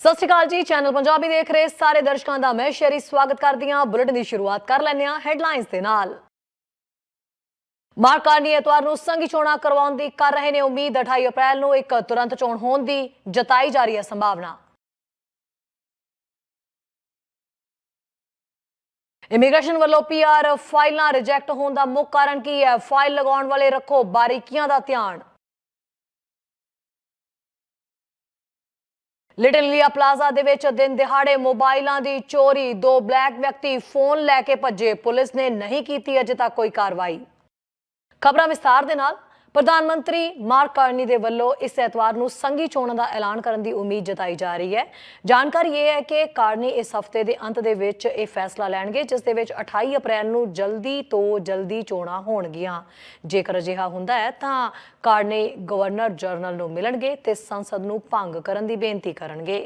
ਸਤਿ ਸ਼੍ਰੀ ਅਕਾਲ ਜੀ ਚੈਨਲ ਪੰਜਾਬੀ ਦੇਖ ਰਹੇ ਸਾਰੇ ਦਰਸ਼ਕਾਂ ਦਾ ਮੈਂ ਸ਼ੇਰੀ ਸਵਾਗਤ ਕਰਦੀ ਹਾਂ। ਬੁਲੇਟਿਨ ਦੀ ਸ਼ੁਰੂਆਤ ਕਰ ਲੈਂਦੇ ਹਾਂ ਹੈਡਲਾਈਨਸ ਦੇ ਨਾਲ। ਮਾਰਕਾਨੀ ਐਤਵਾਰ ਨੂੰ ਸੰਘੀ ਚੋਣਾਂ ਕਰਵਾਉਣ ਦੀ ਕਰ ਰਹੇ ਨੇ ਉਮੀਦ। 28 ਅਪ੍ਰੈਲ ਨੂੰ ਇੱਕ ਤੁਰੰਤ ਚੋਣ ਹੋਣ ਦੀ ਜਤਾਈ ਜਾ ਰਹੀ ਹੈ ਸੰਭਾਵਨਾ। ਇਮੀਗ੍ਰੇਸ਼ਨ ਵੱਲੋਂ ਪੀਆਰ ਫਾਈਲਾਂ ਰਿਜੈਕਟ ਹੋਣ ਦਾ ਮੁੱਖ ਕਾਰਨ ਕੀ ਹੈ? ਫਾਈਲ ਲਗਾਉਣ ਵਾਲੇ ਰੱਖੋ ਬਾਰੀਕੀਆਂ ਦਾ ਧਿਆਨ। ਲਿਟਲ ਇੰਡੀਆ ਪਲਾਜ਼ਾ ਦੇ ਵਿੱਚ ਦਿਨ ਦਿਹਾੜੇ ਮੋਬਾਈਲਾਂ ਦੀ ਚੋਰੀ, ਦੋ ਬਲੈਕ ਵਿਅਕਤੀ ਫੋਨ ਲੈ ਕੇ ਭੱਜੇ, ਪੁਲਿਸ ਨੇ ਨਹੀਂ ਕੀਤੀ ਅਜੇ ਤੱਕ ਕੋਈ ਕਾਰਵਾਈ। ਖਬਰਾਂ ਵਿਸਥਾਰ ਦੇ ਨਾਲ ਪ੍ਰਧਾਨ ਮੰਤਰੀ ਮਾਰਕ ਕਾਰਨੀ ਦੇ ਵੱਲੋਂ ਇਸ ਐਤਵਾਰ ਨੂੰ ਸੰਘੀ ਚੋਣਾਂ ਦਾ ਐਲਾਨ ਕਰਨ ਦੀ ਉਮੀਦ ਜਤਾਈ ਜਾ ਰਹੀ ਹੈ। ਜਾਣਕਾਰੀ ਇਹ ਹੈ ਕਿ ਕਾਰਨੀ ਇਸ ਹਫ਼ਤੇ ਦੇ ਅੰਤ ਦੇ ਵਿੱਚ ਇਹ ਫੈਸਲਾ ਲੈਣਗੇ, ਜਿਸ ਦੇ ਵਿੱਚ 28 ਅਪ੍ਰੈਲ ਨੂੰ ਜਲਦੀ ਤੋਂ ਜਲਦੀ ਚੋਣਾਂ ਹੋਣਗੀਆਂ। ਜੇਕਰ ਅਜਿਹਾ ਹੁੰਦਾ ਹੈ ਤਾਂ ਕਾਰਨੀ ਗਵਰਨਰ ਜਨਰਲ ਨੂੰ ਮਿਲਣਗੇ ਤੇ ਸੰਸਦ ਨੂੰ ਭੰਗ ਕਰਨ ਦੀ ਬੇਨਤੀ ਕਰਨਗੇ।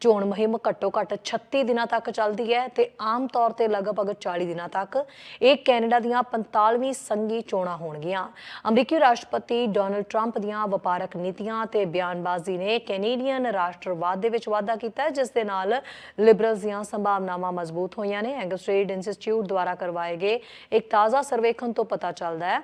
ਚੋਣ ਮੁਹਿੰਮ ਘੱਟੋ ਘੱਟ 36 ਦਿਨਾਂ ਤੱਕ ਚੱਲਦੀ ਹੈ ਤੇ ਆਮ ਤੌਰ ਤੇ ਲਗਭਗ 40 ਦਿਨਾਂ ਤੱਕ ਇਹ ਕੈਨੇਡਾ ਦੀਆਂ 45ਵੀਂ ਸੰਘੀ ਚੋਣਾਂ ਹੋਣਗੀਆਂ। ਅਮਰੀਕੀ ਰਾਸ਼ਟਰਪਤੀ ਡੋਨਲਡ ਟਰੰਪ ਦੀਆਂ ਵਪਾਰਕ ਨੀਤੀਆਂ ਤੇ ਬਿਆਨਬਾਜ਼ੀ ਨੇ ਕੈਨੇਡੀਅਨ ਰਾਸ਼ਟਰਵਾਦ ਦੇ ਵਿੱਚ ਵਾਧਾ ਕੀਤਾ ਜਿਸ ਦੇ ਨਾਲ ਲਿਬਰਲਸ ਦੀਆਂ ਸੰਭਾਵਨਾਵਾਂ ਮਜ਼ਬੂਤ ਹੋਈਆਂ ਨੇ। ਐਂਗਸਟ੍ਰੇਡ ਇੰਸਟੀਚਿਊਟ ਦੁਆਰਾ ਕਰਵਾਏ ਗਏ ਇੱਕ ਤਾਜ਼ਾ ਸਰਵੇਖਣ ਤੋਂ ਪਤਾ ਚੱਲਦਾ ਹੈ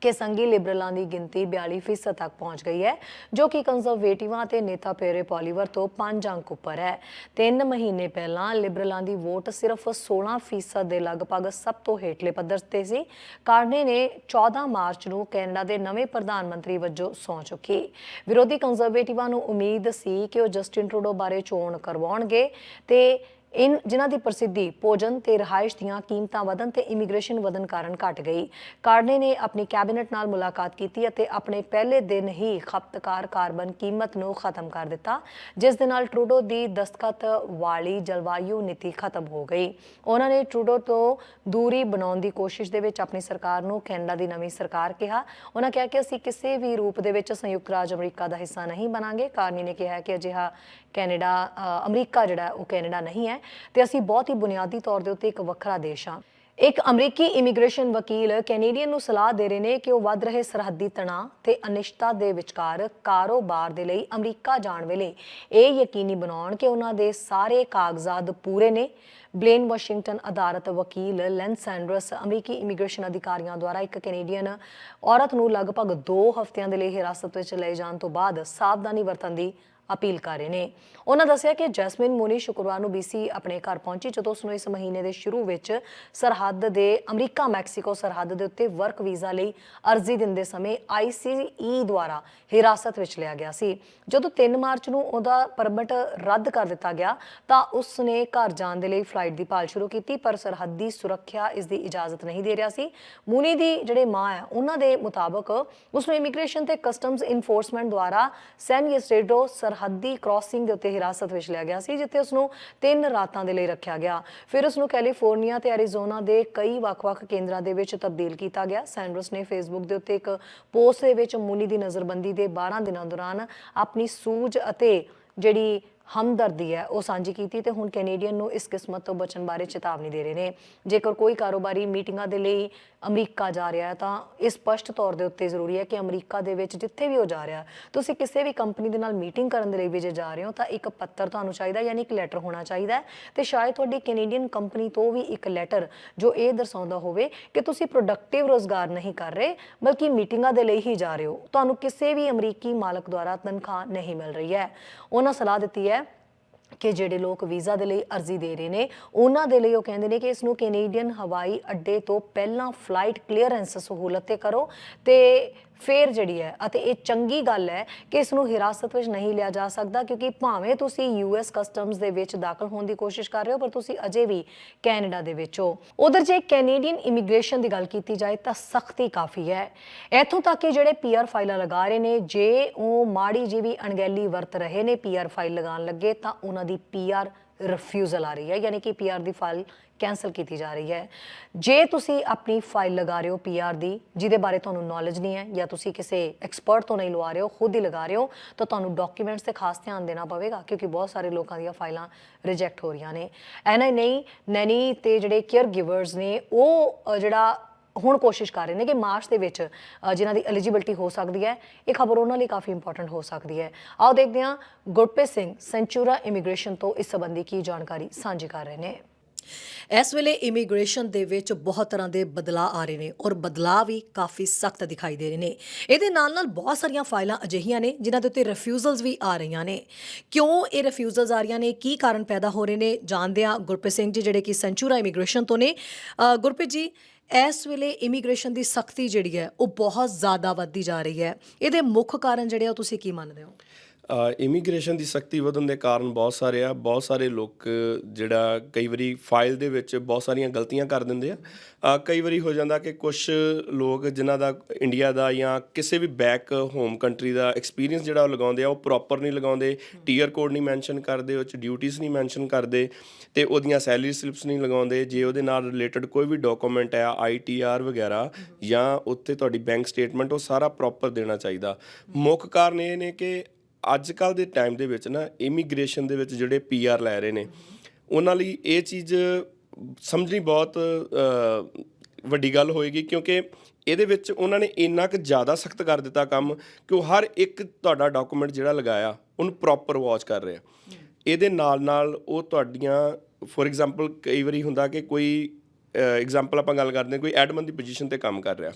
ਕਿ ਸੰਘੀ ਲਿਬਰਲਾਂ ਦੀ ਗਿਣਤੀ 42% ਤੱਕ ਪਹੁੰਚ ਗਈ ਹੈ, ਜੋ ਕਿ ਕੰਜ਼ਰਵੇਟਿਵਾਂ ਤੇ ਨੇਤਾ ਪੇਰੇ ਪੋਲੀਵਰ ਤੋਂ 5 ਅੰਕ ਉੱਪਰ ਹੈ। ਤਿੰਨ ਮਹੀਨੇ ਪਹਿਲਾਂ ਲਿਬਰਲਾਂ ਦੀ ਵੋਟ ਸਿਰਫ 16% ਦੇ ਲਗਭਗ ਸਭ ਤੋਂ ਹੇਠਲੇ ਪੱਧਰ ਤੇ ਸੀ। ਕਾਰਨੇ ਨੇ 14 ਮਾਰਚ ਨੂੰ ਕੈਨੇਡਾ ਦੇ ਨਵੇਂ ਪ੍ਰਧਾਨ ਮੰਤਰੀ ਵਜੋਂ ਸਹੁੰ ਚੁੱਕੀ। ਵਿਰੋਧੀ ਕੰਜ਼ਰਵੇਟਿਵਾਂ ਨੂੰ ਉਮੀਦ ਸੀ ਕਿ ਉਹ ਜਸਟਿਨ ਟਰੂਡੋ ਬਾਰੇ ਚੋਣ ਕਰਵਾਉਣਗੇ ਤੇ ਇਨ ਜਿਨ੍ਹਾਂ ਦੀ ਪ੍ਰਸਿੱਧੀ ਭੋਜਨ ਤੇ ਰਿਹਾਇਸ਼ ਦੀਆਂ ਕੀਮਤਾਂ ਵਧਣ ਤੇ ਇਮੀਗ੍ਰੇਸ਼ਨ ਵਧਣ ਕਾਰਨ ਘਟ ਗਈ। ਕਾਰਨੇ ਨੇ ਆਪਣੀ ਕੈਬਨਿਟ ਨਾਲ ਮੁਲਾਕਾਤ ਕੀਤੀ ਅਤੇ ਆਪਣੇ ਪਹਿਲੇ ਦਿਨ ਹੀ ਖਪਤਕਾਰ ਕਾਰਬਨ ਕੀਮਤ ਨੂੰ ਖਤਮ ਕਰ ਦਿੱਤਾ, ਜਿਸ ਦੇ ਨਾਲ ਟਰੂਡੋ ਦੀ ਦਸਤਖਤ ਵਾਲੀ ਜਲਵਾਯੂ ਨੀਤੀ ਖਤਮ ਹੋ ਗਈ। ਉਹਨਾਂ ਨੇ ਟਰੂਡੋ ਤੋਂ ਦੂਰੀ ਬਣਾਉਣ ਦੀ ਕੋਸ਼ਿਸ਼ ਦੇ ਵਿੱਚ ਆਪਣੀ ਸਰਕਾਰ ਨੂੰ ਕੈਨੇਡਾ ਦੀ ਨਵੀਂ ਸਰਕਾਰ ਕਿਹਾ। ਉਹਨਾਂ ਕਿਹਾ ਕਿ ਅਸੀਂ ਕਿਸੇ ਵੀ ਰੂਪ ਦੇ ਵਿੱਚ ਸੰਯੁਕਤ ਰਾਜ ਅਮਰੀਕਾ ਦਾ ਹਿੱਸਾ ਨਹੀਂ ਬਣਾਂਗੇ। ਕਾਰਨੀ ਨੇ ਕਿਹਾ ਕਿ ਅਜਿਹਾ ਕੈਨੇਡਾ ਅਮਰੀਕਾ ਜਿਹੜਾ ਉਹ ਕੈਨੇਡਾ ਨਹੀਂ ਹੈ। ਤੇ ਅਸੀਂ ਬਹੁਤ ਹੀ ਬੁਨਿਆਦੀ ਤੌਰ ਦੇ ਉੱਤੇ ਇੱਕ ਵੱਖਰਾ ਦੇਸ਼ ਹਾਂ। ਇੱਕ ਅਮਰੀਕੀ ਇਮੀਗ੍ਰੇਸ਼ਨ ਵਕੀਲ ਕੈਨੇਡੀਅਨ ਨੂੰ ਸਲਾਹ ਦੇ ਰਹੇ ਨੇ ਕਿ ਉਹ ਵੱਧ ਰਹੇ ਸਰਹੱਦੀ ਤਣਾਅ ਤੇ ਅਨਿਸ਼ਚਿਤਤਾ ਦੇ ਵਿਚਕਾਰ ਕਾਰੋਬਾਰ ਦੇ ਲਈ ਅਮਰੀਕਾ ਜਾਣ ਵੇਲੇ ਇਹ ਯਕੀਨੀ ਬਣਾਉਣ ਕਿ ਉਹਨਾਂ ਦੇ ਸਾਰੇ ਕਾਗਜ਼ਾਤ ਪੂਰੇ ਨੇ। ਬਲੇਨ ਵਾਸ਼ਿੰਗਟਨ ਅਧਾਰਤ ਵਕੀਲ ਲੈਨ ਸੈਂਡਰਸ ਅਮਰੀਕੀ ਇਮੀਗ੍ਰੇਸ਼ਨ ਅਧਿਕਾਰੀਆਂ ਦੁਆਰਾ ਇੱਕ ਕੈਨੇਡੀਅਨ ਔਰਤ ਨੂੰ ਲਗਭਗ 2 ਹਫ਼ਤਿਆਂ ਦੇ ਲਈ ਹਿਰਾਸਤ ਵਿੱਚ ਲਏ ਜਾਣ ਤੋਂ ਬਾਅਦ ਸਾਵਧਾਨੀ ਵਰਤਣ ਦੀ ਅਪੀਲ ਕਰ ਰਹੇ ਨੇ। ਉਹਨਾਂ ਦੱਸਿਆ ਕਿ ਜੈਸਮਿਨ ਮੂਨੀ ਸ਼ੁੱਕਰਵਾਰ ਨੂੰ BC ਆਪਣੇ ਘਰ ਪਹੁੰਚੀ, ਜਦੋਂ ਉਸ ਨੂੰ ਇਸ ਮਹੀਨੇ ਦੇ ਸ਼ੁਰੂ ਵਿੱਚ ਸਰਹੱਦ ਦੇ ਅਮਰੀਕਾ, ਮੈਕਸੀਕੋ ਸਰਹੱਦ ਦੇ ਉੱਤੇ ਵਰਕ ਵੀਜ਼ਾ ਲਈ ਅਰਜ਼ੀ ਦਿੰਦੇ ਸਮੇਂ ICE ਦੁਆਰਾ ਹਿਰਾਸਤ ਵਿੱਚ ਲਿਆ ਗਿਆ ਸੀ। ਜਦੋਂ 3 ਮਾਰਚ ਨੂੰ ਉਹਦਾ ਪਰਮਿਟ ਰੱਦ ਕਰ ਦਿੱਤਾ ਗਿਆ, ਤਾਂ ਉਸ ਨੇ ਘਰ ਜਾਣ ਦੇ ਲਈ ਫਲਾਈਟ ਦੀ ਭਾਲ ਸ਼ੁਰੂ ਕੀਤੀ, ਪਰ ਸਰਹੱਦੀ ਸੁਰੱਖਿਆ ਇਸ ਦੀ ਇਜਾਜ਼ਤ ਨਹੀਂ ਦੇ ਰਿਹਾ ਸੀ। ਮੂਨੀ ਦੀ ਜਿਹੜੇ ਮਾਂ ਹੈ, ਉਹਨਾਂ ਦੇ ਮੁਤਾਬਕ ਉਸ ਨੂੰ ਇਮੀਗ੍ਰੇਸ਼ਨ ਤੇ ਕਸਟਮਸ ਇਨਫੋਰਸਮੈਂਟ ਦੁਆਰਾ ਸੈਨ ਯਸਟੇਡੋ ਸਰਹੱਦੀ ਕ੍ਰਾਸਿੰਗ ਦੇ ਉੱਤੇ ਹਿਰਾਸਤ ਵਿੱਚ ਲਿਆ ਗਿਆ ਸੀ, ਜਿੱਥੇ ਉਸ ਨੂੰ 3 ਰਾਤਾਂ ਦੇ ਲਈ ਰੱਖਿਆ ਗਿਆ। ਫਿਰ ਉਸ ਨੂੰ ਕੈਲੀਫੋਰਨੀਆ ਤੇ ਐਰੀਜ਼ੋਨਾ ਦੇ ਕਈ ਵੱਖ-ਵੱਖ ਕੇਂਦਰਾਂ ਦੇ ਵਿੱਚ ਤਬਦੀਲ ਕੀਤਾ ਗਿਆ। ਸੈਂਡਰਸ ਨੇ ਫੇਸਬੁੱਕ ਦੇ ਉੱਤੇ ਇੱਕ ਪੋਸਟ ਦੇ ਵਿੱਚ ਮੂਨੀ ਦੀ ਨਜ਼ਰਬੰਦੀ ਦੇ 12 ਦਿਨਾਂ ਦੌਰਾਨ ਆਪਣੀ ਸੂਝ ਅਤੇ ਜਿਹੜੀ ਹਮਦਰਦੀ ਹੈ। ਉਹ ਸਾਂਝੀ ਕੀਤੀ ਤੇ ਹੁਣ ਕੈਨੇਡੀਅਨ ਨੂੰ ਇਸ ਕਿਸਮਤ ਤੋਂ ਬਚਣ ਬਾਰੇ ਚੇਤਾਵਨੀ ਦੇ ਰਹੇ ਨੇ। ਜੇਕਰ ਕੋਈ ਕਾਰੋਬਾਰੀ ਮੀਟਿੰਗਾਂ ਦੇ ਲਈ ਅਮਰੀਕਾ ਜਾ ਰਿਹਾ ਹੈ, ਤਾਂ ਇਹ ਸਪਸ਼ਟ ਤੌਰ ਦੇ ਉੱਤੇ ਜ਼ਰੂਰੀ ਹੈ ਕਿ ਅਮਰੀਕਾ ਦੇ ਵਿੱਚ ਜਿੱਥੇ ਵੀ ਉਹ ਜਾ ਰਿਹਾ, ਤੁਸੀਂ ਕਿਸੇ ਵੀ ਕੰਪਨੀ ਦੇ ਨਾਲ ਮੀਟਿੰਗ ਕਰਨ ਦੇ ਲਈ ਵੀ ਜੇ ਜਾ ਰਹੇ ਹੋ, ਤਾਂ ਇੱਕ ਪੱਤਰ ਤੁਹਾਨੂੰ ਚਾਹੀਦਾ ਯਾਨੀ ਇੱਕ ਲੈਟਰ ਹੋਣਾ ਚਾਹੀਦਾ ਹੈ। ਤੇ ਸ਼ਾਇਦ ਤੁਹਾਡੀ ਕੈਨੇਡੀਅਨ ਕੰਪਨੀ ਤੋਂ ਵੀ ਇੱਕ ਲੈਟਰ ਜੋ ਇਹ ਦਰਸਾਉਂਦਾ ਹੋਵੇ ਕਿ ਤੁਸੀਂ ਪ੍ਰੋਡਕਟਿਵ ਰੋਜ਼ਗਾਰ ਨਹੀਂ ਕਰ ਰਹੇ, ਬਲਕਿ ਮੀਟਿੰਗਾਂ ਦੇ ਲਈ ਹੀ ਜਾ ਰਹੇ ਹੋ। ਤੁਹਾਨੂੰ ਕਿਸੇ ਵੀ ਅਮਰੀਕੀ ਮਾਲਕ ਦੁਆਰਾ ਤਨਖਾਹ ਨਹੀਂ ਮਿਲ ਰਹੀ ਹੈ। ਉਹਨਾਂ ਸਲਾਹ ਦਿੱਤੀ ਹੈ ਕਿ ਜਿਹੜੇ ਲੋਕ ਵੀਜ਼ਾ ਦੇ ਲਈ ਅਰਜ਼ੀ ਦੇ ਰਹੇ ਨੇ, ਉਹਨਾਂ ਦੇ ਲਈ ਉਹ ਕਹਿੰਦੇ ਨੇ ਕਿ ਇਸ ਨੂੰ ਕੈਨੇਡੀਅਨ ਹਵਾਈ ਅੱਡੇ ਤੋਂ ਪਹਿਲਾਂ ਫਲਾਈਟ ਕਲੀਅਰੈਂਸ ਸਹੂਲਤ ਤੇ ਕਰੋ ਤੇ ਫਿਰ ਜਿਹੜੀ ਹੈ, ਅਤੇ ਇਹ ਚੰਗੀ ਗੱਲ ਹੈ ਕਿ ਇਸ ਨੂੰ ਹਿਰਾਸਤ ਵਿੱਚ ਨਹੀਂ ਲਿਆ ਜਾ ਸਕਦਾ, ਕਿਉਂਕਿ ਭਾਵੇਂ ਤੁਸੀਂ ਯੂਐਸ ਕਸਟਮਸ ਦੇ ਵਿੱਚ ਦਾਖਲ ਹੋਣ ਦੀ ਕੋਸ਼ਿਸ਼ ਕਰ ਰਹੇ ਹੋ, ਪਰ ਤੁਸੀਂ ਅਜੇ ਵੀ ਕੈਨੇਡਾ ਦੇ ਵਿੱਚ ਹੋ। ਉਧਰ ਜੇ ਕੈਨੇਡੀਅਨ ਇਮੀਗ੍ਰੇਸ਼ਨ ਦੀ ਗੱਲ ਕੀਤੀ ਜਾਏ, ਤਾਂ ਸਖਤੀ ਕਾਫੀ ਹੈ। ਇੱਥੋਂ ਤੱਕ ਕਿ ਜਿਹੜੇ ਪੀਆਰ ਫਾਈਲਾਂ ਲਗਾ ਰਹੇ ਨੇ, ਜੇ ਉਹ ਮਾੜੀ ਜੀ ਵੀ ਅਣਗਹਿਲੀ ਵਰਤ ਰਹੇ ਨੇ ਪੀਆਰ ਫਾਈਲ ਲਗਾਉਣ ਲੱਗੇ, ਤਾਂ ਉਹਨਾਂ ਦੀ ਪੀਆਰ ਰਿਫਿਊਜ਼ਲ ਆ ਰਹੀ ਹੈ, ਯਾਨੀ ਕਿ ਪੀਆਰ ਦੀ ਫਾਈਲ ਕੈਨਸਲ ਕੀਤੀ ਜਾ ਰਹੀ ਹੈ। ਜੇ ਤੁਸੀਂ ਆਪਣੀ ਫਾਈਲ ਲਗਾ ਰਹੇ ਹੋ ਪੀਆਰ ਦੀ ਜਿਹਦੇ ਬਾਰੇ ਤੁਹਾਨੂੰ ਨੌਲੇਜ ਨਹੀਂ ਹੈ ਜਾਂ ਤੁਸੀਂ ਕਿਸੇ ਐਕਸਪਰਟ ਤੋਂ ਨਹੀਂ ਲਵਾ ਰਹੇ ਹੋ ਖੁਦ ਹੀ ਲਗਾ ਰਹੇ ਹੋ ਤਾਂ ਤੁਹਾਨੂੰ ਡਾਕੂਮੈਂਟਸ ਤੇ ਖਾਸ ਧਿਆਨ ਦੇਣਾ ਪਵੇਗਾ ਕਿਉਂਕਿ ਬਹੁਤ ਸਾਰੇ ਲੋਕਾਂ ਦੀਆਂ ਫਾਈਲਾਂ ਰਿਜੈਕਟ ਹੋ ਰਹੀਆਂ ਨੇ। ਐਨਾ ਹੀ ਨਹੀਂ ਨੈਨੀ ਤੇ ਜਿਹੜੇ ਕੇਅਰ ਗਿਵਰਸ ਨੇ ਉਹ ਜਿਹੜਾ ਹੁਣ ਕੋਸ਼ਿਸ਼ ਕਰ ਰਹੇ ਨੇ ਕਿ ਮਾਰਚ ਦੇ ਵਿੱਚ ਅ, ਜਿਨ੍ਹਾਂ ਦੀ ਐਲੀਜੀਬਿਲਟੀ ਹੋ ਸਕਦੀ ਹੈ ਇਹ ਖਬਰ ਉਹਨਾਂ ਲਈ ਕਾਫੀ ਇੰਪੋਰਟੈਂਟ ਹੋ ਸਕਦੀ ਹੈ। ਆਓ ਦੇਖਦੇ ਹਾਂ ਗੁਰਪ੍ਰੀਤ ਸਿੰਘ ਸੈਂਚੂਰਾ ਇਮੀਗ੍ਰੇਸ਼ਨ ਤੋਂ ਇਸ ਸੰਬੰਧੀ ਕੀ ਜਾਣਕਾਰੀ ਸਾਂਝੀ ਕਰ ਰਹੇ ਨੇ। ਇਸ ਵੇਲੇ ਇਮੀਗ੍ਰੇਸ਼ਨ ਦੇ ਵਿੱਚ ਬਹੁਤ ਤਰ੍ਹਾਂ ਦੇ ਬਦਲਾਅ ਆ ਰਹੇ ਨੇ ਔਰ ਬਦਲਾਅ ਵੀ ਕਾਫੀ ਸਖਤ ਦਿਖਾਈ ਦੇ ਰਹੇ ਨੇ। ਇਹਦੇ ਨਾਲ ਨਾਲ ਬਹੁਤ ਸਾਰੀਆਂ ਫਾਈਲਾਂ ਅਜਿਹੀਆਂ ਨੇ ਜਿਨ੍ਹਾਂ ਦੇ ਉੱਤੇ ਰਿਫਿਊਜ਼ਲਸ ਵੀ ਆ ਰਹੀਆਂ ਨੇ। ਕਿਉਂ ਇਹ ਰਿਫਿਊਜ਼ਲਸ ਆ ਰਹੀਆਂ ਨੇ? ਕੀ ਕਾਰਨ ਪੈਦਾ ਹੋ ਰਹੇ ਨੇ? ਜਾਣਦੇ ਹਾਂ ਗੁਰਪ੍ਰੀਤ ਸਿੰਘ ਜੀ, ਜਿਹੜੇ ਕਿ ਸੈਂਚੂਰਾ ਇਮੀਗ੍ਰੇਸ਼ਨ ਤੋਂ ਨੇ। ਗੁਰਪ੍ਰੀਤ ਜੀ, ਇਸ ਵੇਲੇ ਇਮੀਗ੍ਰੇਸ਼ਨ ਦੀ ਸਖਤੀ ਜਿਹੜੀ ਹੈ, ਉਹ ਬਹੁਤ ਜ਼ਿਆਦਾ ਵੱਧਦੀ ਜਾ ਰਹੀ ਹੈ। ਇਹਦੇ ਮੁੱਖ ਕਾਰਨ ਜਿਹੜੇ ਆ, ਉਹ ਤੁਸੀਂ ਕੀ ਮੰਨਦੇ ਹੋ? ਇਮੀਗ੍ਰੇਸ਼ਨ ਦੀ ਸਖਤੀ ਵਧਣ ਦੇ ਕਾਰਨ ਬਹੁਤ ਸਾਰੇ ਆ ਬਹੁਤ ਸਾਰੇ ਲੋਕ ਜਿਹੜਾ ਕਈ ਵਾਰੀ ਫਾਈਲ ਦੇ ਵਿੱਚ ਬਹੁਤ ਸਾਰੀਆਂ ਗਲਤੀਆਂ ਕਰ ਦਿੰਦੇ ਆ। ਅ, ਕਈ ਵਾਰੀ ਹੋ ਜਾਂਦਾ ਕਿ ਕੁਝ ਲੋਕ ਜਿਨ੍ਹਾਂ ਦਾ ਇੰਡੀਆ ਦਾ ਜਾਂ ਕਿਸੇ ਵੀ ਬੈਕ ਹੋਮ ਕੰਟਰੀ ਦਾ ਐਕਸਪੀਰੀਅੰਸ ਜਿਹੜਾ ਉਹ ਲਗਾਉਂਦੇ ਆ ਉਹ ਪ੍ਰੋਪਰ ਨਹੀਂ ਲਗਾਉਂਦੇ ਟੀਅਰ ਕੋਡ ਨਹੀਂ ਮੈਂਸ਼ਨ ਕਰਦੇ ਉਹ ਚ ਡਿਊਟੀਆਂ ਨਹੀਂ ਮੈਂਸ਼ਨ ਕਰਦੇ ਤੇ ਉਹਦੀਆਂ ਸੈਲਰੀ ਸਲਿੱਪਸ ਨਹੀਂ ਲਗਾਉਂਦੇ। ਜੇ ਉਹਦੇ ਨਾਲ ਰਿਲੇਟਡ ਕੋਈ ਵੀ ਡਾਕੂਮੈਂਟ ਹੈ ਆਈਟੀਆਰ ਵਗੈਰਾ ਜਾਂ ਉੱਤੇ ਤੁਹਾਡੀ ਬੈਂਕ ਸਟੇਟਮੈਂਟ ਉਹ ਸਾਰਾ ਪ੍ਰੋਪਰ ਦੇਣਾ ਚਾਹੀਦਾ। ਮੁੱਖ ਕਾਰਨ ਇਹ ਨੇ ਕਿ ਅੱਜ ਕੱਲ ਦੇ ਟਾਈਮ ਦੇ ਵਿੱਚ ਨਾ ਇਮੀਗ੍ਰੇਸ਼ਨ ਦੇ ਵਿੱਚ ਜਿਹੜੇ ਪੀਆਰ ਲੈ ਰਹੇ ਨੇ, ਉਹਨਾਂ ਲਈ ਇਹ ਚੀਜ਼ ਸਮਝਣੀ ਬਹੁਤ ਵੱਡੀ ਗੱਲ ਹੋਏਗੀ ਕਿਉਂਕਿ ਇਹਦੇ ਵਿੱਚ ਉਹਨਾਂ ਨੇ ਇੰਨਾ ਕੁ ਜ਼ਿਆਦਾ ਸਖਤ ਕਰ ਦਿੱਤਾ ਕੰਮ ਕਿ ਉਹ ਹਰ ਇੱਕ ਤੁਹਾਡਾ ਡਾਕੂਮੈਂਟ ਜਿਹੜਾ ਲਗਾਇਆ, ਉਹਨੂੰ ਪ੍ਰੋਪਰ ਵਾਚ ਕਰ ਰਿਹਾ। ਇਹਦੇ ਨਾਲ ਨਾਲ ਉਹ ਤੁਹਾਡੀਆਂ ਫੋਰ ਐਗਜ਼ਾਮਪਲ ਕਈ ਵਾਰੀ ਹੁੰਦਾ ਕਿ ਕੋਈ ਐਗਜ਼ਾਮਪਲ ਆਪਾਂ ਗੱਲ ਕਰਦੇ ਹਾਂ, ਕੋਈ ਐਡਮਨ ਦੀ ਪੋਜੀਸ਼ਨ ਤੇ ਕੰਮ ਕਰ ਰਿਹਾ।